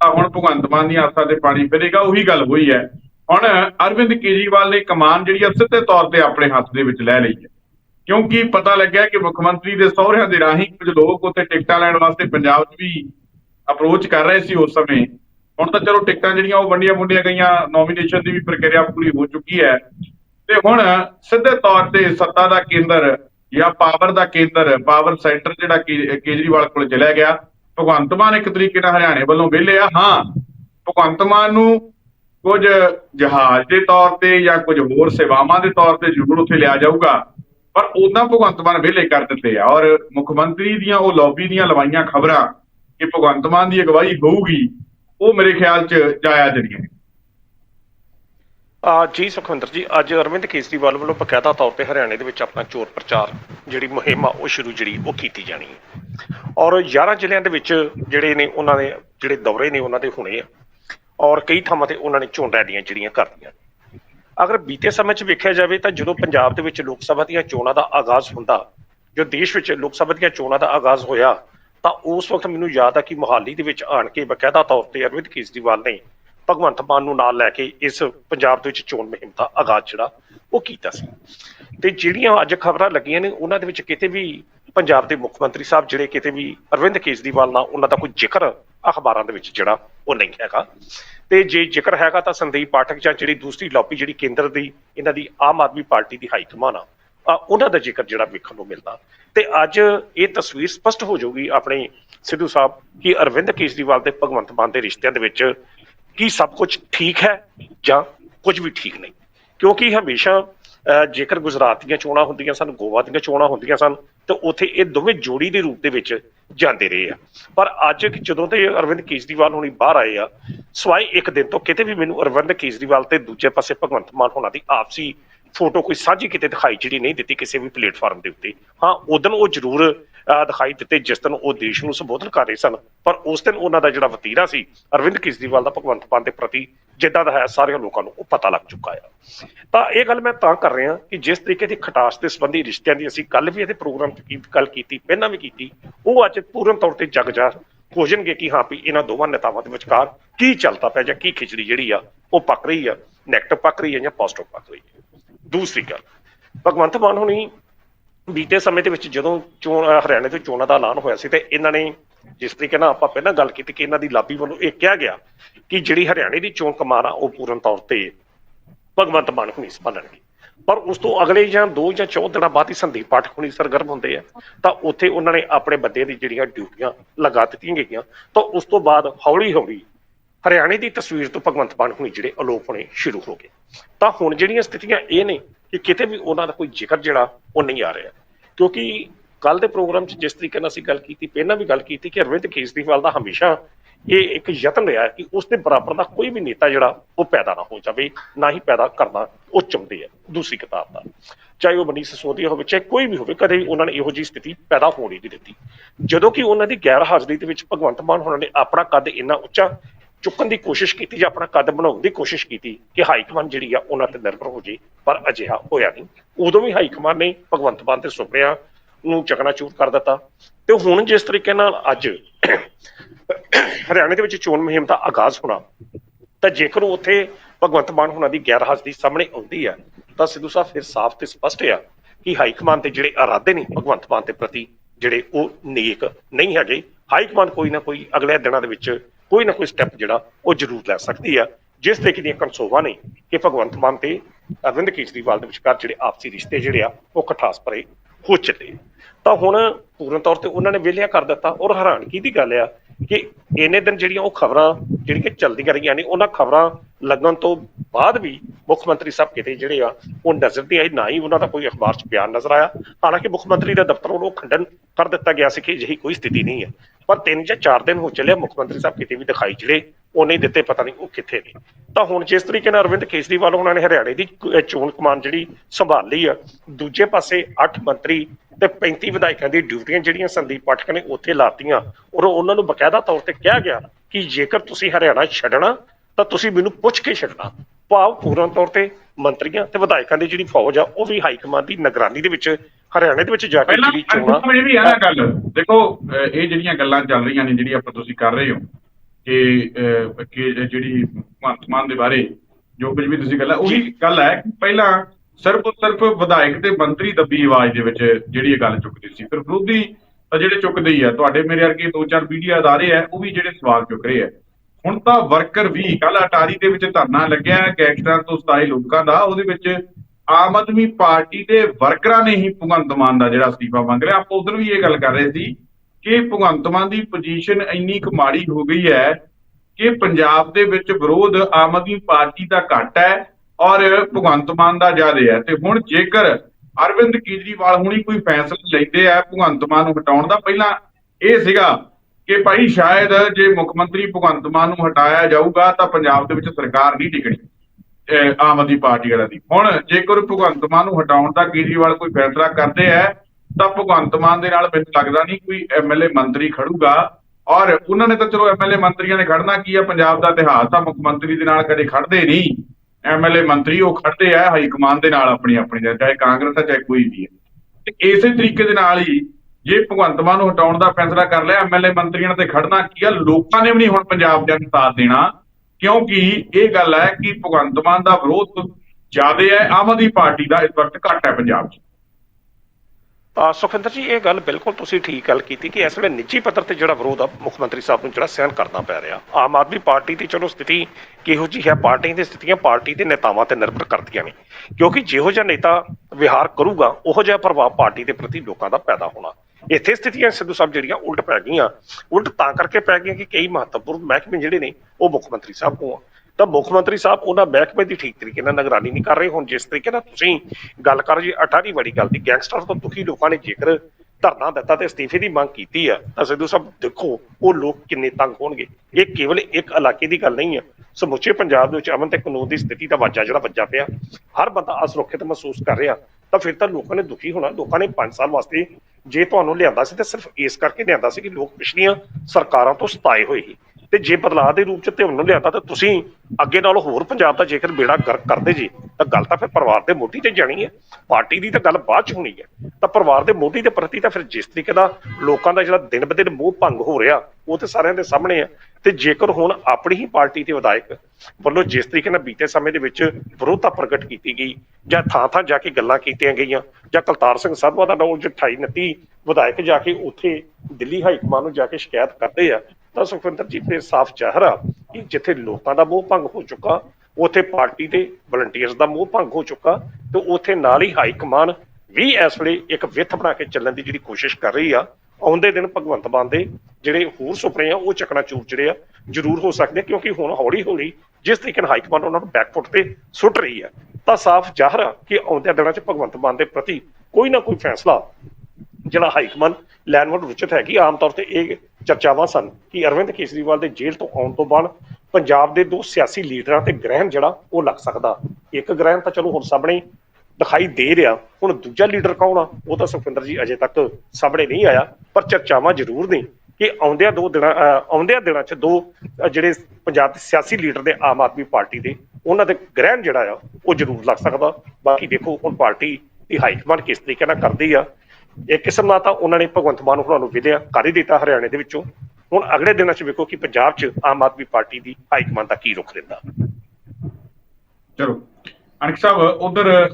S1: ਤਾਂ ਹੁਣ ਭਗਵੰਤ ਮਾਨ ਦੀਆਂ ਆਸਾਂ ਤੇ ਪਾਣੀ ਫਿਰੇਗਾ, ਉਹੀ ਗੱਲ ਹੋਈ ਹੈ। ਹੁਣ ਅਰਵਿੰਦ ਕੇਜਰੀਵਾਲ ਨੇ ਕਮਾਨ ਜਿਹੜੀ ਆ, ਸਿੱਧੇ ਤੌਰ ਤੇ ਆਪਣੇ ਹੱਥ ਦੇ ਵਿੱਚ ਲੈ ਲਈ ਹੈ। ਕਿਉਂਕਿ ਪਤਾ ਲੱਗਿਆ ਕਿ ਮੁੱਖ ਮੰਤਰੀ ਦੇ ਸਹੁਰਿਆਂ ਦੇ ਰਾਹੀਂ ਕੁਝ ਲੋਕ ਉੱਥੇ ਟਿਕਟਾਂ ਲੈਣ ਵਾਸਤੇ ਪੰਜਾਬ 'ਚ ਵੀ ਅਪਰੋਚ ਕਰ ਰਹੇ ਸੀ ਉਸ ਸਮੇਂ। ਹੁਣ ਤਾਂ ਚਲੋ ਟਿਕਟਾਂ ਜਿਹੜੀਆਂ ਉਹ ਵੰਡੀਆਂ ਵੰਡੀਆਂ ਗਈਆਂ ਨੋਮੀਨੇਸ਼ਨ ਦੀ ਵੀ ਪ੍ਰਕਿਰਿਆ ਪੂਰੀ ਹੋ ਚੁੱਕੀ ਹੈ। ਤੇ ਹੁਣ ਸਿੱਧੇ ਤੌਰ ਤੇ ਸੱਤਾ ਦਾ ਕੇਂਦਰ ਜਾਂ ਪਾਵਰ ਦਾ ਕੇਂਦਰ ਪਾਵਰ ਸੈਂਟਰ ਜਿਹੜਾ ਕੇਜਰੀਵਾਲ ਕੋਲ ਚਲਿਆ ਗਿਆ। ਭਗਵੰਤ ਮਾਨ ਇੱਕ ਤਰੀਕੇ ਨਾਲ ਹਰਿਆਣੇ ਵੱਲੋਂ ਵਿਹਲੇ ਆ। ਹਾਂ, ਭਗਵੰਤ ਮਾਨ ਨੂੰ ਕੁਝ ਜਹਾਜ਼ ਦੇ ਤੌਰ ਤੇ ਜਾਂ ਕੁਝ ਹੋਰ ਸੇਵਾਵਾਂ ਦੇ ਤੌਰ ਤੇ ਜ਼ਰੂਰ ਉੱਥੇ ਲਿਆ ਜਾਊਗਾ। ਪਰ ਉਦਾਂ ਭਗਵੰਤ ਮਾਨ ਵਿਹਲੇ ਕਰ ਦਿੱਤੇ ਆ ਔਰ ਮੁੱਖ ਮੰਤਰੀ ਦੀਆਂ ਉਹ ਲੌਬੀ ਦੀਆਂ ਲਵਾਈਆਂ ਖਬਰਾਂ ਕਿ ਭਗਵੰਤ ਮਾਨ ਦੀ ਅਗਵਾਈ ਹੋਊਗੀ। ਉਹ ਮੇਰੇ ਖਿਆਲ 'ਚ ਜਾਇਆ ਜਰੀਆਂ
S2: ਆ ਜੀ ਸੁਖਵਿੰਦਰ ਜੀ, ਅੱਜ ਅਰਵਿੰਦ ਕੇਜਰੀਵਾਲ ਵੱਲੋਂ ਬਕਾਇਦਾ ਤੌਰ ਤੇ ਹਰਿਆਣੇ ਦੇ ਵਿੱਚ ਆਪਣਾ ਚੋਰ ਪ੍ਰਚਾਰ, ਜਿਹੜੀ ਮੁਹਿੰਮ ਆ, ਉਹ ਸ਼ੁਰੂ ਜਿਹੜੀ, ਉਹ ਕੀਤੀ ਜਾਣੀ ਹੈ। ਔਰ 11 ਜ਼ਿਲ੍ਹਿਆਂ ਦੇ ਵਿੱਚ ਜਿਹੜੇ ਨੇ, ਉਹਨਾਂ ਦੇ, ਜਿਹੜੇ ਦੌਰੇ ਨੇ, ਉਹਨਾਂ ਦੇ ਹੋਣੇ ਆ। ਔਰ ਕਈ ਥਾਵਾਂ ਤੇ ਉਹਨਾਂ ਨੇ ਚੋਣ ਰੈਲੀਆਂ ਜਿਹੜੀਆਂ ਕਰਦੀਆਂ ਅਗਰ ਬੀਤੇ ਸਮੇਂ 'ਚ ਵੇਖਿਆ ਜਾਵੇ ਤਾਂ ਜਦੋਂ ਪੰਜਾਬ ਦੇ ਵਿੱਚ ਲੋਕ ਸਭਾ ਦੀਆਂ ਚੋਣਾਂ ਦਾ ਆਗਾਜ਼ ਹੁੰਦਾ, ਜੋ ਦੇਸ਼ ਵਿੱਚ ਲੋਕ ਸਭਾ ਦੀਆਂ ਚੋਣਾਂ ਦਾ ਆਗਾਜ਼ ਹੋਇਆ ਤਾਂ ਉਸ ਵਕਤ ਮੈਨੂੰ ਯਾਦ ਆ ਕਿ ਮੁਹਾਲੀ ਦੇ ਵਿੱਚ ਆਣ ਕੇ ਬਕਾਇਦਾ ਤੌਰ ਤੇ ਅਰਵਿੰਦ ਕੇਜਰੀਵਾਲ ਨੇ ਭਗਵੰਤ ਮਾਨ ਨੂੰ ਨਾਲ ਲੈ ਕੇ ਇਸ ਪੰਜਾਬ ਦੇ ਵਿੱਚ ਚੋਣ ਮੁਹਿੰਮ ਦਾ ਆਗਾਜ਼ ਜਿਹੜਾ ਉਹ ਕੀਤਾ ਸੀ। ਤੇ ਜਿਹੜੀਆਂ ਅੱਜ ਖਬਰਾਂ ਲੱਗੀਆਂ ਨੇ ਉਹਨਾਂ ਦੇ ਵਿੱਚ ਕਿਤੇ ਵੀ ਪੰਜਾਬ ਦੇ ਮੁੱਖ ਮੰਤਰੀ ਸਾਹਿਬ ਜਿਹੜੇ ਕਿਤੇ ਵੀ ਅਰਵਿੰਦ ਕੇਜਰੀਵਾਲ ਨਾਲ ਉਹਨਾਂ ਦਾ ਕੋਈ ਜ਼ਿਕਰ ਅਖਬਾਰਾਂ ਦੇ ਵਿੱਚ ਜਿਹੜਾ ਉਹ ਨਹੀਂ ਹੈਗਾ। ਤੇ ਜੇ ਜ਼ਿਕਰ ਹੈਗਾ ਤਾਂ ਸੰਦੀਪ ਪਾਠਕ ਜਾਂ ਜਿਹੜੀ ਦੂਸਰੀ ਲੌਬੀ ਜਿਹੜੀ ਕੇਂਦਰ ਦੀ ਇਹਨਾਂ ਦੀ ਆਮ ਆਦਮੀ ਪਾਰਟੀ ਦੀ ਹਾਈ ਕਮਾਨ ਆ ਆ, ਉਹਨਾਂ ਦਾ ਜ਼ਿਕਰ ਜਿਹੜਾ ਵੇਖਣ ਨੂੰ ਮਿਲਦਾ, ਤੇ ਅੱਜ ਇਹ ਤਸਵੀਰ ਸਪਸ਼ਟ ਹੋ ਜਾਊਗੀ ਆਪਣੇ ਸਿੱਧੂ ਸਾਹਿਬ ਕਿ ਅਰਵਿੰਦ ਕੇਜਰੀਵਾਲ ਤੇ ਭਗਵੰਤ ਮਾਨ ਦੇ ਰਿਸ਼ਤਿਆਂ ਦੇ ਵਿੱਚ ਕੀ ਸਭ ਕੁਝ ਠੀਕ ਹੈ ਜਾਂ ਕੁਝ ਵੀ ਠੀਕ ਨਹੀਂ। ਕਿਉਂਕਿ ਹਮੇਸ਼ਾ ਜੇਕਰ ਗੁਜਰਾਤ ਦੀਆਂ ਚੋਣਾਂ ਹੁੰਦੀਆਂ ਸਨ, ਗੋਆ ਦੀਆਂ ਚੋਣਾਂ ਹੁੰਦੀਆਂ ਸਨ, ਤੇ ਉੱਥੇ ਇਹ ਦੋਵੇਂ ਜੋੜੀ ਦੇ ਰੂਪ ਦੇ ਵਿੱਚ ਜਾਂਦੇ ਰਹੇ ਆ। ਪਰ ਅੱਜ ਜਦੋਂ ਤੇ ਅਰਵਿੰਦ ਕੇਜਰੀਵਾਲ ਹੁਣੀ ਬਾਹਰ ਆਏ ਆ ਸਵਾਏ ਇੱਕ ਦਿਨ ਤੋਂ ਕਿਤੇ ਵੀ ਮੈਨੂੰ ਅਰਵਿੰਦ ਕੇਜਰੀਵਾਲ ਤੇ ਦੂਜੇ ਪਾਸੇ ਭਗਵੰਤ ਮਾਨ ਹੋਣਾ ਦੀ ਆਪਸੀ ਫੋਟੋ ਕੋਈ ਸਾਂਝੀ ਕਿਤੇ ਦਿਖਾਈ ਜਿਹੜੀ ਨਹੀਂ ਦਿੱਤੀ ਕਿਸੇ ਵੀ ਪਲੇਟਫਾਰਮ ਦੇ ਉੱਤੇ। ਹਾਂ ਉਦੋਂ ਉਹ ਜ਼ਰੂਰ ਦਿਖਾਈ ਦਿੱਤੇ ਜਿਸ ਦਿਨ ਉਹ ਦੇਸ਼ ਨੂੰ ਸੰਬੋਧਨ ਕਰ ਰਹੇ ਸਨ। ਪਰ ਉਸ ਦਿਨ ਉਹਨਾਂ ਦਾ ਜਿਹੜਾ ਵਤੀਰਾ ਸੀ, ਅਰਵਿੰਦ ਕੇਜਰੀਵਾਲ ਦਾ ਭਗਵੰਤ ਮਾਨ ਦੇ ਪ੍ਰਤੀ ਜਿੱਦਾਂ ਦਾ ਹੈ, ਸਾਰਿਆਂ ਲੋਕਾਂ ਨੂੰ ਉਹ ਪਤਾ ਲੱਗ ਚੁੱਕਾ ਆ। ਤਾਂ ਇਹ ਗੱਲ ਮੈਂ ਤਾਂ ਕਰ ਰਿਹਾ ਕਿ ਜਿਸ ਤਰੀਕੇ ਦੀ ਖਟਾਸ ਦੇ ਸੰਬੰਧੀ ਰਿਸ਼ਤਿਆਂ ਦੀ ਅਸੀਂ ਕੱਲ ਵੀ ਇਹਦੇ ਪ੍ਰੋਗਰਾਮ 'ਚ ਗੱਲ ਕੀਤੀ, ਪਹਿਲਾਂ ਵੀ ਕੀਤੀ, ਉਹ ਅੱਜ ਪੂਰਨ ਤੌਰ ਤੇ ਜਗ ਜਾ ਖੋਜਣਗੇ ਕਿ ਹਾਂ ਵੀ ਇਹਨਾਂ ਦੋਵਾਂ ਨੇਤਾਵਾਂ ਦੇ ਵਿਚਕਾਰ ਕੀ ਚੱਲਦਾ ਪਿਆ ਜਾਂ ਕੀ ਖਿਚੜੀ ਜਿਹੜੀ ਆ, ਉਹ ਪੱਕ ਰਹੀ ਆ ਨੈਗੇਟਿਵ ਪੱਕ ਰਹੀ ਹੈ ਜਾਂ ਪੋਜ਼ਿਟਿਵ ਪੱਕ ਰਹੀ ਹੈ ਦੂਸਰੀ ਗੱਲ, ਭਗਵੰਤ ਮਾਨ ਹੁਣੀ ਬੀਤੇ ਸਮੇਂ ਦੇ ਵਿੱਚ ਜਦੋਂ ਚੋਣ ਹਰਿਆਣੇ ਤੋਂ ਚੋਣਾਂ ਦਾ ਐਲਾਨ ਹੋਇਆ ਸੀ ਤੇ ਇਹਨਾਂ ਨੇ ਜਿਸ ਤਰੀਕੇ ਨਾਲ ਆਪਾਂ ਪਹਿਲਾਂ ਗੱਲ ਕੀਤੀ ਕਿ ਇਹਨਾਂ ਦੀ ਲਾਬੀ ਵੱਲੋਂ ਇਹ ਕਿਹਾ ਗਿਆ ਕਿ ਜਿਹੜੀ ਹਰਿਆਣੇ ਦੀ ਚੋਣ ਕਮਾਨ ਆ, ਉਹ ਪੂਰਨ ਤੌਰ ਤੇ ਭਗਵੰਤ ਮਾਨ ਹੁਣੀ ਸੰਭਾਲਣਗੇ। ਪਰ ਉਸ ਤੋਂ ਅਗਲੇ ਜਾਂ ਦੋ ਜਾਂ ਚੌ ਦਿਨਾਂ ਬਾਅਦ ਹੀ ਸੰਦੀਪ ਪਾਠਕ ਹੁਣੀ ਸਰਗਰਮ ਹੁੰਦੇ ਆ, ਤਾਂ ਉੱਥੇ ਉਹਨਾਂ ਨੇ ਆਪਣੇ ਬੰਦੇ ਦੀ ਜਿਹੜੀਆਂ ਡਿਊਟੀਆਂ ਲਗਾ ਦਿੱਤੀਆਂ ਗਈਆਂ। ਤਾਂ ਉਸ ਤੋਂ ਬਾਅਦ ਹੌਲੀ ਹੌਲੀ ਹਰਿਆਣੇ ਦੀ ਤਸਵੀਰ ਤੋਂ ਭਗਵੰਤ ਮਾਨ ਹੁਣੀ ਜਿਹੜੇ ਅਲੋਪ ਹੋਣੇ ਸ਼ੁਰੂ ਹੋ ਗਏ। ਤਾਂ ਹੁਣ ਜਿਹੜੀਆਂ ਸਥਿਤੀਆਂ ਇਹ ਨੇ ਕਿ ਕਿਤੇ ਵੀ ਉਹਨਾਂ ਦਾ ਕੋਈ ਜ਼ਿਕਰ ਜਿਹੜਾ, ਉਹ ਨਹੀਂ ਆ ਰਿਹਾ। ਕਿਉਂਕਿ ਕੱਲ ਦੇ ਪ੍ਰੋਗਰਾਮ 'ਚ ਜਿਸ ਤਰੀਕੇ ਨਾਲ ਅਸੀਂ ਗੱਲ ਕੀਤੀ, ਪਹਿਲਾਂ ਵੀ ਗੱਲ ਕੀਤੀ ਕਿ ਅਰਵਿੰਦ ਕੇਜਰੀਵਾਲ ਦਾ ਹਮੇਸ਼ਾ ਇਹ ਇੱਕ ਯਤਨ ਰਿਹਾ ਕਿ ਉਸ ਦੇ ਬਰਾਬਰ ਦਾ ਕੋਈ ਵੀ ਨੇਤਾ ਜਿਹੜਾ, ਉਹ ਪੈਦਾ ਨਾ ਹੋ ਜਾਵੇ, ਨਾ ਹੀ ਪੈਦਾ ਕਰਨਾ ਉਹ ਚਾਹੁੰਦੇ ਆ ਦੂਸਰੀ ਕਿਤਾਬ ਦਾ। ਚਾਹੇ ਉਹ ਮਨੀਸ਼ ਸਿਸੋਦੀਆ ਹੋਵੇ, ਚਾਹੇ ਕੋਈ ਵੀ ਹੋਵੇ, ਕਦੇ ਵੀ ਉਹਨਾਂ ਨੇ ਇਹੋ ਜਿਹੀ ਸਥਿਤੀ ਪੈਦਾ ਹੋਣੀ ਨਹੀਂ ਦਿੱਤੀ। ਜਦੋਂ ਕਿ ਉਹਨਾਂ ਦੀ ਗੈਰ ਹਾਜ਼ਰੀ ਦੇ ਵਿੱਚ ਭਗਵੰਤ ਮਾਨ ਹੋਣਾ ਨੇ ਆਪਣਾ ਕੱਦ ਇੰਨਾ ਉੱਚਾ ਚੁੱਕਣ ਦੀ ਕੋਸ਼ਿਸ਼ ਕੀਤੀ ਜਾਂ ਆਪਣਾ ਕਦਮ ਬਣਾਉਣ ਦੀ ਕੋਸ਼ਿਸ਼ ਕੀਤੀ ਕਿ ਹਾਈ ਕਮਾਂਡ ਜਿਹੜੀ ਆ ਉਹਨਾਂ ਤੇ ਨਿਰਭਰ ਹੋ ਜੇ, ਪਰ ਅਜਿਹਾ ਹੋਇਆ ਨਹੀਂ। ਉਦੋਂ ਵੀ ਹਾਈ ਕਮਾਂਡ ਨੇ ਭਗਵੰਤ ਮਾਨ ਤੇ ਸੁਪਰਿਆ ਨੂੰ ਚਕਨਾਚੂਰ ਕਰ ਦਿੱਤਾ। ਤੇ ਹੁਣ ਜਿਸ ਤਰੀਕੇ ਨਾਲ ਅੱਜ ਹਰਿਆਣੇ ਦੇ ਵਿੱਚ ਚੋਣ ਮੁਹਿੰਮ ਦਾ ਆਗਾਜ਼ ਹੋਣਾ, ਤਾਂ ਜੇਕਰ ਉੱਥੇ ਭਗਵੰਤ ਮਾਨ ਹੋਣਾ ਦੀ ਗੈਰ ਹਾਜ਼ਰੀ ਸਾਹਮਣੇ ਆਉਂਦੀ ਹੈ ਤਾਂ ਸਿੱਧੂ ਸਾਹਿਬ ਫਿਰ ਸਾਫ਼ ਤੇ ਸਪਸ਼ਟ ਆ ਕਿ ਹਾਈ ਕਮਾਨ ਦੇ ਜਿਹੜੇ ਇਰਾਦੇ ਨੇ ਭਗਵੰਤ ਮਾਨ ਦੇ ਪ੍ਰਤੀ, ਜਿਹੜੇ ਉਹ ਨੇਕ ਨਹੀਂ ਹੈਗੇ। ਹਾਈ ਕਮਾਨ ਕੋਈ ਨਾ ਕੋਈ ਅਗਲੇ ਦਿਨਾਂ ਦੇ ਵਿੱਚ ਕੋਈ ਨਾ ਕੋਈ ਸਟੈਪ ਜਿਹੜਾ ਉਹ ਜ਼ਰੂਰ ਲੈ ਸਕਦੀ ਆ। ਜਿਸ ਤਰੀਕੇ ਦੀਆਂ ਕਨਸੋਵਾਂ ਨੇ ਕਿ ਭਗਵੰਤ ਮਾਨ ਤੇ ਅਰਵਿੰਦ ਕੇਜਰੀਵਾਲ ਦੇ ਵਿਚਕਾਰ ਜਿਹੜੇ ਆਪਸੀ ਰਿਸ਼ਤੇ ਜਿਹੜੇ ਆ, ਉਹ ਖਟਾਸ ਭਰੇ ਹੋ ਚੱਲੇ ਤਾਂ ਹੁਣ ਪੂਰਨ ਤੌਰ ਤੇ ਉਹਨਾਂ ਨੇ ਵਿਹਲਿਆ ਕਰ ਦਿੱਤਾ ਔਰ ਹੈਰਾਨਗੀ ਦੀ ਗੱਲ ਆ ਕਿ ਇਹਨੇ ਦਿਨ ਜਿਹੜੀਆਂ ਉਹ ਖਬਰਾਂ ਜਿਹੜੀਆਂ ਚੱਲਦੀਆਂ ਰਹੀਆਂ ਨੇ, ਉਹਨਾਂ ਖਬਰਾਂ ਲੱਗਣ ਤੋਂ ਬਾਅਦ ਵੀ ਮੁੱਖ ਮੰਤਰੀ ਸਾਹਿਬ ਕਿਤੇ ਜਿਹੜੇ ਆ, ਉਹ ਨਜ਼ਰ ਨਹੀਂ ਆਏ, ਨਾ ਹੀ ਉਹਨਾਂ ਦਾ ਕੋਈ ਅਖਬਾਰ 'ਚ ਬਿਆਨ ਨਜ਼ਰ ਆਇਆ। ਹਾਲਾਂਕਿ ਮੁੱਖ ਮੰਤਰੀ ਦਾ ਦਫ਼ਤਰ ਉਹਨੂੰ ਖੰਡਨ ਕਰ ਦਿੱਤਾ ਗਿਆ ਸੀ ਕਿ ਅਜਿਹੀ ਕੋਈ ਸਥਿਤੀ ਨਹੀਂ ਹੈ। ਪਰ ਤਿੰਨ ਜਾਂ ਚਾਰ ਦਿਨ ਹੋ ਚੱਲੇ ਮੁੱਖ ਮੰਤਰੀ ਸਾਹਿਬ ਕਿਤੇ ਵੀ ਦਿਖਾਈ ਜਿਹੜੇ ਉਹ ਨਹੀਂ ਦਿੱਤੇ ਪਤਾ ਨਹੀਂ ਉਹ ਕਿੱਥੇ ਨੇ। ਤਾਂ ਹੁਣ ਜਿਸ ਤਰੀਕੇ ਨਾਲ ਅਰਵਿੰਦ ਕੇਜਰੀਵਾਲ ਉਹਨਾਂ ਨੇ ਹਰਿਆਣੇ ਦੀ ਚੋਣ ਕਮਾਨ ਜਿਹੜੀ ਸੰਭਾਲ ਲਈ ਆ ਦੂਜੇ ਪਾਸੇ 8 ਮੰਤਰੀ ਤੇ 35 ਵਿਧਾਇਕਾਂ ਦੀ ਡਿਊਟੀਆਂ ਜਿਹੜੀਆਂ ਸੰਦੀਪ ਪਾਠਕ ਨੇ ਉੱਥੇ ਲਾਤੀਆਂ ਔਰ ਉਹਨਾਂ ਨੂੰ ਬਕਾਇਦਾ ਤੌਰ ਤੇ ਕਿਹਾ ਗਿਆ ਕਿ ਜੇਕਰ ਤੁਸੀਂ ਹਰਿਆਣਾ ਛੱਡਣਾ ਤਾਂ ਤੁਸੀਂ ਮੈਨੂੰ ਪੁੱਛ ਕੇ ਛੱਡਣਾ। ਭਾਵ ਪੂਰਨ ਤੌਰ ਤੇ ਮੰਤਰੀਆਂ ਤੇ ਵਿਧਾਇਕਾਂ ਦੀ ਜਿਹੜੀ ਫੌਜ ਆ ਉਹ ਵੀ ਹਾਈ ਕਮਾਂਡ ਦੀ ਨਿਗਰਾਨੀ ਦੇ ਵਿੱਚ ਹਰਿਆਣੇ ਦੇ ਵਿੱਚ ਜਾ ਕੇ ਜਿਹੜੀ ਚੋਣਾਂ
S1: ਇਹ ਵੀ ਆ ਗੱਲ। ਦੇਖੋ ਇਹ ਜਿਹੜੀਆਂ ਗੱਲਾਂ ਚੱਲ ਰਹੀਆਂ ਨੇ ਜਿਹੜੀ ਆਪਾਂ ਤੁਸੀਂ ਕਰ ਰਹੇ ਹੋ ਕਿ ਕਿ ਜਿਹੜੀ ਭਗਵੰਤ ਮਾਨ ਦੇ ਬਾਰੇ, ਜੋ ਕੁਝ ਵੀ ਤੁਸੀਂ ਗੱਲਾਂ, ਉਹੀ ਗੱਲ ਹੈ ਪਹਿਲਾਂ ਸਿਰਫ ਸਿਰਫ ਵਿਧਾਇਕ ਤੇ ਮੰਤਰੀ ਦੱਬੀ ਆਵਾਜ਼ ਦੇ ਵਿੱਚ ਜਿਹੜੀ ਇਹ ਗੱਲ ਚੁੱਕਦੀ ਸੀ। ਫਿਰ ਵਿਰੋਧੀ ਜਿਹੜੇ ਚੁੱਕਦੇ ਹੀ ਆ, ਤੁਹਾਡੇ ਮੇਰੇ ਵਰਗੇ ਦੋ ਚਾਰ ਮੀਡੀਆ ਅਦਾਰੇ ਆ, ਉਹ ਵੀ ਜਿਹੜੇ ਸਵਾਲ ਚੁੱਕ ਰਹੇ ਆ। ਹੁਣ ਤਾਂ ਵਰਕਰ ਵੀ ਕੱਲ ਅਟਾਰੀ ਦੇ ਵਿੱਚ ਧਰਨਾ ਲੱਗਿਆ ਗੈਂਗਸਟਰਾਂ ਤੋਂ ਸਤਾਏ ਲੋਕਾਂ ਦਾ, ਉਹਦੇ ਵਿੱਚ ਆਮ ਆਦਮੀ ਪਾਰਟੀ ਦੇ ਵਰਕਰਾਂ ਨੇ ਹੀ ਭਗਵੰਤ ਮਾਨ ਦਾ ਜਿਹੜਾ ਅਸਤੀਫਾ ਮੰਗ ਲਿਆ ਆਪਾਂ ਉਧਰ ਵੀ ਇਹ ਗੱਲ ਕਰ ਰਹੇ ਸੀ ਕਿ ਭਗਵੰਤ ਮਾਨ ਦੀ ਪੋਜੀਸ਼ਨ ਇੰਨੀ ਕੁ ਮਾੜੀ ਹੋ ਗਈ ਹੈ ਕਿ ਪੰਜਾਬ ਦੇ ਵਿੱਚ ਵਿਰੋਧ ਆਮ ਆਦਮੀ ਪਾਰਟੀ ਦਾ ਘੱਟ ਹੈ ਔਰ ਭਗਵੰਤ ਮਾਨ ਦਾ ਜ਼ਿਆਦਾ ਹੈ। ਤੇ ਹੁਣ ਜੇਕਰ ਅਰਵਿੰਦ ਕੇਜਰੀਵਾਲ ਹੁਣੀ ਕੋਈ ਫੈਸਲਾ ਲੈਂਦੇ ਆ ਭਗਵੰਤ ਮਾਨ ਨੂੰ ਹਟਾਉਣ ਦਾ, ਪਹਿਲਾਂ ਇਹ ਸੀਗਾ ਕਿ ਭਾਈ ਸ਼ਾਇਦ ਜੇ ਮੁੱਖ ਮੰਤਰੀ ਭਗਵੰਤ ਮਾਨ ਨੂੰ ਹਟਾਇਆ ਜਾਊਗਾ ਤਾਂ ਪੰਜਾਬ ਦੇ ਵਿੱਚ ਸਰਕਾਰ ਨਹੀਂ ਟਿਕਣੀ ਆਮ ਆਦਮੀ ਪਾਰਟੀ ਵਾਲਿਆਂ ਦੀ। ਹੁਣ ਜੇਕਰ ਭਗਵੰਤ ਮਾਨ ਨੂੰ ਹਟਾਉਣ ਦਾ ਕੇਜਰੀਵਾਲ ਕੋਈ ਫੈਸਲਾ ਕਰਦੇ ਹੈ ਤਾਂ ਭਗਵੰਤ ਮਾਨ ਦੇ ਨਾਲ ਮੈਨੂੰ ਲੱਗਦਾ ਨਹੀਂ ਕੋਈ ਐਮਐਲਏ ਮੰਤਰੀ ਖੜੂਗਾ। ਔਰ ਉਹਨਾਂ ਨੇ ਤਾਂ ਚਲੋ ਐਮਐਲਏ ਮੰਤਰੀਆਂ ਨੇ ਖੜਨਾ ਕੀ ਆ? ਪੰਜਾਬ ਦਾ ਇਤਿਹਾਸ ਆ ਮੁੱਖ ਮੰਤਰੀ ਦੇ ਨਾਲ ਕਦੇ ਖੜਦੇ ਨਹੀਂ। ਐਮਐਲਏ ਮੰਤਰੀ ਉਹ ਖੜਦੇ ਆ ਹਾਈ ਕਮਾਨ ਦੇ ਨਾਲ ਆਪਣੀ ਆਪਣੀ ਦਾ ਚਾਹੇ ਕਾਂਗਰਸ ਆ, ਚਾਹੇ ਕੋਈ ਵੀ ਹੈ ਤੇ ਇਸੇ ਤਰੀਕੇ ਦੇ ਨਾਲ ਹੀ ਜੇ ਭਗਵੰਤ ਮਾਨ ਨੂੰ ਹਟਾਉਣ ਦਾ ਫੈਸਲਾ ਕਰ ਲਿਆ ਐਮਐਲਏ ਮੰਤਰੀਆਂ ਨੇ ਤੇ ਖੜਨਾ ਕੀ ਆ? ਲੋਕਾਂ ਨੇ ਵੀ ਨਹੀਂ ਹੁਣ ਪੰਜਾਬ ਦਾ ਸਾਥ ਦੇਣਾ। ਕਿਉਂਕਿ ਇਹ ਗੱਲ ਹੈ ਕਿ ਭਗਵੰਤ ਮਾਨ ਦਾ ਵਿਰੋਧ ਜ਼ਿਆਦਾ ਹੈ, ਆਮ ਆਦਮੀ ਪਾਰਟੀ ਦਾ ਇਸ ਵਕਤ ਘੱਟ ਹੈ ਪੰਜਾਬ 'ਚ।
S2: ਸੁਖਵਿੰਦਰ ਜੀ, ਇਹ ਗੱਲ ਬਿਲਕੁਲ ਤੁਸੀਂ ਠੀਕ ਗੱਲ ਕੀਤੀ ਕਿ ਇਸ ਵੇਲੇ ਨਿੱਜੀ ਪੱਧਰ ਤੇ ਜਿਹੜਾ ਵਿਰੋਧ ਆ, ਮੁੱਖ ਮੰਤਰੀ ਸਾਹਿਬ ਨੂੰ ਜਿਹੜਾ ਸਹਿਣ ਕਰਨਾ ਪੈ ਰਿਹਾ। ਆਮ ਆਦਮੀ ਪਾਰਟੀ ਦੀ ਚਲੋ ਸਥਿਤੀ ਕਿਹੋ ਜੀ ਹੈ ਪਾਰਟੀ ਦੀ ਸਥਿਤੀਆਂ ਪਾਰਟੀ ਦੇ ਨੇਤਾਵਾਂ ਤੇ ਨਿਰਭਰ ਕਰਦੀਆਂ ਨੇ। ਕਿਉਂਕਿ ਜਿਹੋ ਜਿਹਾ ਨੇਤਾ ਵਿਹਾਰ ਕਰੂਗਾ, ਉਹੋ ਜਿਹਾ ਪ੍ਰਭਾਵ ਪਾਰਟੀ ਦੇ ਪ੍ਰਤੀ ਲੋਕਾਂ ਦਾ ਪੈਦਾ ਹੋਣਾ। ਇੱਥੇ ਸਥਿਤੀਆਂ ਸਿੱਧੂ ਸਾਹਿਬ ਜਿਹੜੀਆਂ ਉਲਟ ਪੈ ਗਈਆਂ, ਉਲਟ ਤਾਂ ਕਰਕੇ ਪੈ ਗਈਆਂ ਕਿ ਕਈ ਮਹੱਤਵਪੂਰਨ ਮਹਿਕਮੇ ਜਿਹੜੇ ਨੇ, ਉਹ ਮੁੱਖ ਮੰਤਰੀ ਸਾਹਿਬ ਕੋਲ ਆ। ਤਾਂ ਮੁੱਖ ਮੰਤਰੀ ਸਾਹਿਬ ਉਹਨਾਂ ਮਹਿਕਮੇ ਦੀ ਠੀਕ ਤਰੀਕੇ ਨਾਲ ਨਿਗਰਾਨੀ ਨਹੀਂ ਕਰ ਰਹੇ ਹੁਣ ਜਿਸ ਤਰੀਕੇ ਨਾਲ ਤੁਸੀਂ ਗੱਲ ਕਰ ਜੀ ਅਠਾਰੀ ਬੜੀ ਗੱਲ ਦੀ, ਗੈਂਗਸਟਰ ਤੋਂ ਦੁਖੀ ਲੋਕਾਂ ਨੇ ਜੇਕਰ ਧਰਨਾ ਦਿੱਤਾ ਤੇ ਅਸਤੀਫੇ ਦੀ ਮੰਗ ਕੀਤੀ ਆ, ਤਾਂ ਸਿੱਧੂ ਸਾਹਿਬ ਦੇਖੋ, ਉਹ ਲੋਕ ਕਿੰਨੇ ਤੰਗ ਹੋਣਗੇ। ਇਹ ਕੇਵਲ ਇੱਕ ਇਲਾਕੇ ਦੀ ਗੱਲ ਨਹੀਂ ਆ, ਸਮੁੱਚੇ ਪੰਜਾਬ ਦੇ ਵਿੱਚ ਅਮਨ ਤੇ ਕਾਨੂੰਨ ਦੀ ਸਥਿਤੀ ਦਾ ਵਾਜਾ ਜਿਹੜਾ ਵੱਜਾ ਪਿਆ, ਹਰ ਬੰਦਾ ਅਸੁਰੱਖਿਅਤ ਮਹਿਸੂਸ ਕਰ ਰਿਹਾ, ਤਾਂ ਫਿਰ ਤਾਂ ਲੋਕਾਂ ਨੇ ਦੁਖੀ ਹੋਣਾ, ਲੋਕਾਂ ਨੇ 5 ਸਾਲ ਵਾਸਤੇ ਜੇ ਤੁਹਾਨੂੰ ਲਿਆਂਦਾ ਸੀ ਤੇ ਸਿਰਫ ਇਸ ਕਰਕੇ ਲਿਆਂਦਾ ਸੀ ਕਿ ਲੋਕ ਪਿਛਲੀਆਂ ਸਰਕਾਰਾਂ ਤੋਂ ਸਤਾਏ ਹੋਏ ਸੀ। ਤੇ ਜੇ ਬਦਲਾਅ ਦੇ ਰੂਪ ਚ ਧਿਆਨ ਨੂੰ ਲਿਆਂਦਾ ਤਾਂ ਤੁਸੀਂ ਅੱਗੇ ਨਾਲ ਹੋਰ ਪੰਜਾਬ ਦਾ ਜੇਕਰ ਬੇੜਾ ਗਰਕ ਕਰਦੇ ਜੀ, ਤਾਂ ਗੱਲ ਤਾਂ ਫਿਰ ਪਰਿਵਾਰ ਦੇ ਮੋਢੀ ਤੇ ਜਾਣੀ ਹੈ। ਪਾਰਟੀ ਦੀ ਤਾਂ ਗੱਲ ਬਾਅਦ ਚ ਹੋਣੀ ਹੈ। ਤਾਂ ਪਰਿਵਾਰ ਦੇ ਮੋਢੀ ਦੇ ਪ੍ਰਤੀ ਤਾਂ ਫਿਰ ਜਿਸ ਤਰੀਕੇ ਦਾ ਲੋਕਾਂ ਦਾ ਜਿਹੜਾ ਦਿਨ ਬ ਦਿਨ ਮੋਹ ਭੰਗ ਹੋ ਰਿਹਾ, ਉਹ ਤੇ ਸਾਰਿਆਂ ਦੇ ਸਾਹਮਣੇ ਆ ਤੇ ਜੇਕਰ ਹੁਣ ਆਪਣੀ ਹੀ ਪਾਰਟੀ ਦੇ ਵਿਧਾਇਕ ਵੱਲੋਂ ਜਿਸ ਤਰੀਕੇ ਨਾਲ ਬੀਤੇ ਸਮੇਂ ਦੇ ਵਿੱਚ ਵਿਰੋਧਤਾ ਪ੍ਰਗਟ ਕੀਤੀ ਗਈ, ਜਾਂ ਥਾਂ ਥਾਂ ਜਾ ਕੇ ਗੱਲਾਂ ਕੀਤੀਆਂ ਗਈਆਂ, ਜਾਂ ਕਲਤਾਰ ਸਿੰਘ ਸਾਧਵਾ ਦਾ ਨਾਮ 28 29 ਵਿਧਾਇਕ ਜਾ ਕੇ ਉੱਥੇ ਦਿੱਲੀ ਹਾਈ ਕਮਾਂਡ ਨੂੰ ਜਾ ਕੇ ਸ਼ਿਕਾਇਤ ਕਰਦੇ ਆ ਤਾਂ ਸੁਖਵਿੰਦਰ ਜੀ ਫਿਰ ਸਾਫ਼ ਜ਼ਾਹਰ ਆ ਕਿ ਜਿੱਥੇ ਲੋਕਾਂ ਦਾ ਮੋਹ ਭੰਗ ਹੋ ਚੁੱਕਾ, ਉੱਥੇ ਪਾਰਟੀ ਦੇ ਵਲੰਟੀਅਰਸ ਦਾ ਮੋਹ ਭੰਗ ਹੋ ਚੁੱਕਾ ਤੇ ਉੱਥੇ ਨਾਲ ਹੀ ਹਾਈ ਕਮਾਂਡ ਵੀ ਇਸ ਵੇਲੇ ਇੱਕ ਵਿੱਥ ਬਣਾ ਕੇ ਚੱਲਣ ਦੀ ਜਿਹੜੀ ਕੋਸ਼ਿਸ਼ ਕਰ ਰਹੀ ਆ, ਆਉਂਦੇ ਦਿਨ ਭਗਵੰਤ ਮਾਨ ਦੇ ਜਿਹੜੇ ਹੋਰ ਸੁਪਨੇ ਆ, ਉਹ ਚੱਕਣਾ ਚੂਰ ਜਿਹੜੇ ਆ, ਜ਼ਰੂਰ ਹੋ ਸਕਦੇ ਕਿਉਂਕਿ ਹੁਣ ਹੌਲੀ ਹੌਲੀ ਜਿਸ ਤਰੀਕੇ ਨਾਲ ਹਾਈ ਕਮਾਂਡ ਉਹਨਾਂ ਨੂੰ ਬੈਕਫੁੱਟ ਤੇ ਸੁੱਟ ਰਹੀ ਆ, ਤਾਂ ਸਾਫ਼ ਜ਼ਾਹਰ ਆ ਕਿ ਆਉਂਦੇ ਦਿਨਾਂ 'ਚ ਭਗਵੰਤ ਮਾਨ ਦੇ ਪ੍ਰਤੀ ਕੋਈ ਨਾ ਕੋਈ ਫੈਸਲਾ ਜਿਹੜਾ ਹਾਈਕਮਾਨ ਲੈਣ ਵੱਲ ਰੁਚਿਤ ਹੈਗੀ, ਆਮ ਤੌਰ ਤੇ ਇਹ ਚਰਚਾਵਾਂ ਸਨ ਕਿ ਅਰਵਿੰਦ ਕੇਜਰੀਵਾਲ ਦੇ ਜੇਲ੍ਹ ਤੋਂ ਆਉਣ ਤੋਂ ਬਾਅਦ ਪੰਜਾਬ ਦੇ ਦੋ ਸਿਆਸੀ ਲੀਡਰਾਂ ਤੇ ਗ੍ਰਹਿਣ ਜਿਹੜਾ ਉਹ ਲੱਗ ਸਕਦਾ। ਇੱਕ ਗ੍ਰਹਿਣ ਤਾਂ ਚਲੋ ਹੁਣ ਸਾਹਮਣੇ ਦਿਖਾਈ ਦੇ ਰਿਹਾ। ਹੁਣ ਦੂਜਾ ਲੀਡਰ ਕੌਣ ਆ? ਉਹ ਤਾਂ ਸੁਖਵਿੰਦਰ ਜੀ ਅਜੇ ਤੱਕ ਸਾਹਮਣੇ ਨਹੀਂ ਆਇਆ, ਪਰ ਚਰਚਾਵਾਂ ਜ਼ਰੂਰ ਨੇ ਕਿ ਆਉਂਦਿਆਂ ਦੋ ਦਿਨਾਂ ਆਉਂਦਿਆਂ ਦਿਨਾਂ 'ਚ ਦੋ ਜਿਹੜੇ ਪੰਜਾਬ ਦੇ ਸਿਆਸੀ ਲੀਡਰ ਦੇ ਆਮ ਆਦਮੀ ਪਾਰਟੀ ਦੇ, ਉਹਨਾਂ ਦੇ ਗ੍ਰਹਿਣ ਜਿਹੜਾ ਆ, ਉਹ ਜ਼ਰੂਰ ਲੱਗ ਸਕਦਾ। ਬਾਕੀ ਦੇਖੋ, ਹੁਣ ਪਾਰਟੀ ਦੀ ਹਾਈ ਕਮਾਂਡ ਕਿਸ ਤਰੀਕੇ ਨਾਲ ਕਰਦੀ ਆ ਇੱਕ ਕਿਸਮ ਨਾਲ ਤਾਂ ਉਹਨਾਂ ਨੇ ਭਗਵੰਤ ਮਾਨ ਹੋਰਾਂ ਨੂੰ ਵਿਦਿਆ ਕਰ ਹੀ ਦਿੱਤਾ ਹਰਿਆਣੇ ਦੇ ਵਿੱਚੋਂ। ਹੁਣ ਅਗਲੇ ਦਿਨਾਂ 'ਚ ਵੇਖੋ ਕਿ ਪੰਜਾਬ 'ਚ ਆਮ ਆਦਮੀ ਪਾਰਟੀ ਦੀ ਹਾਈਕਮਾਂਡ ਦਾ ਕੀ ਰੁਖ ਰਹਿੰਦਾ।
S1: ਚਲੋ ਅਨਕ ਸਾਹਿਬ ਉਧਰ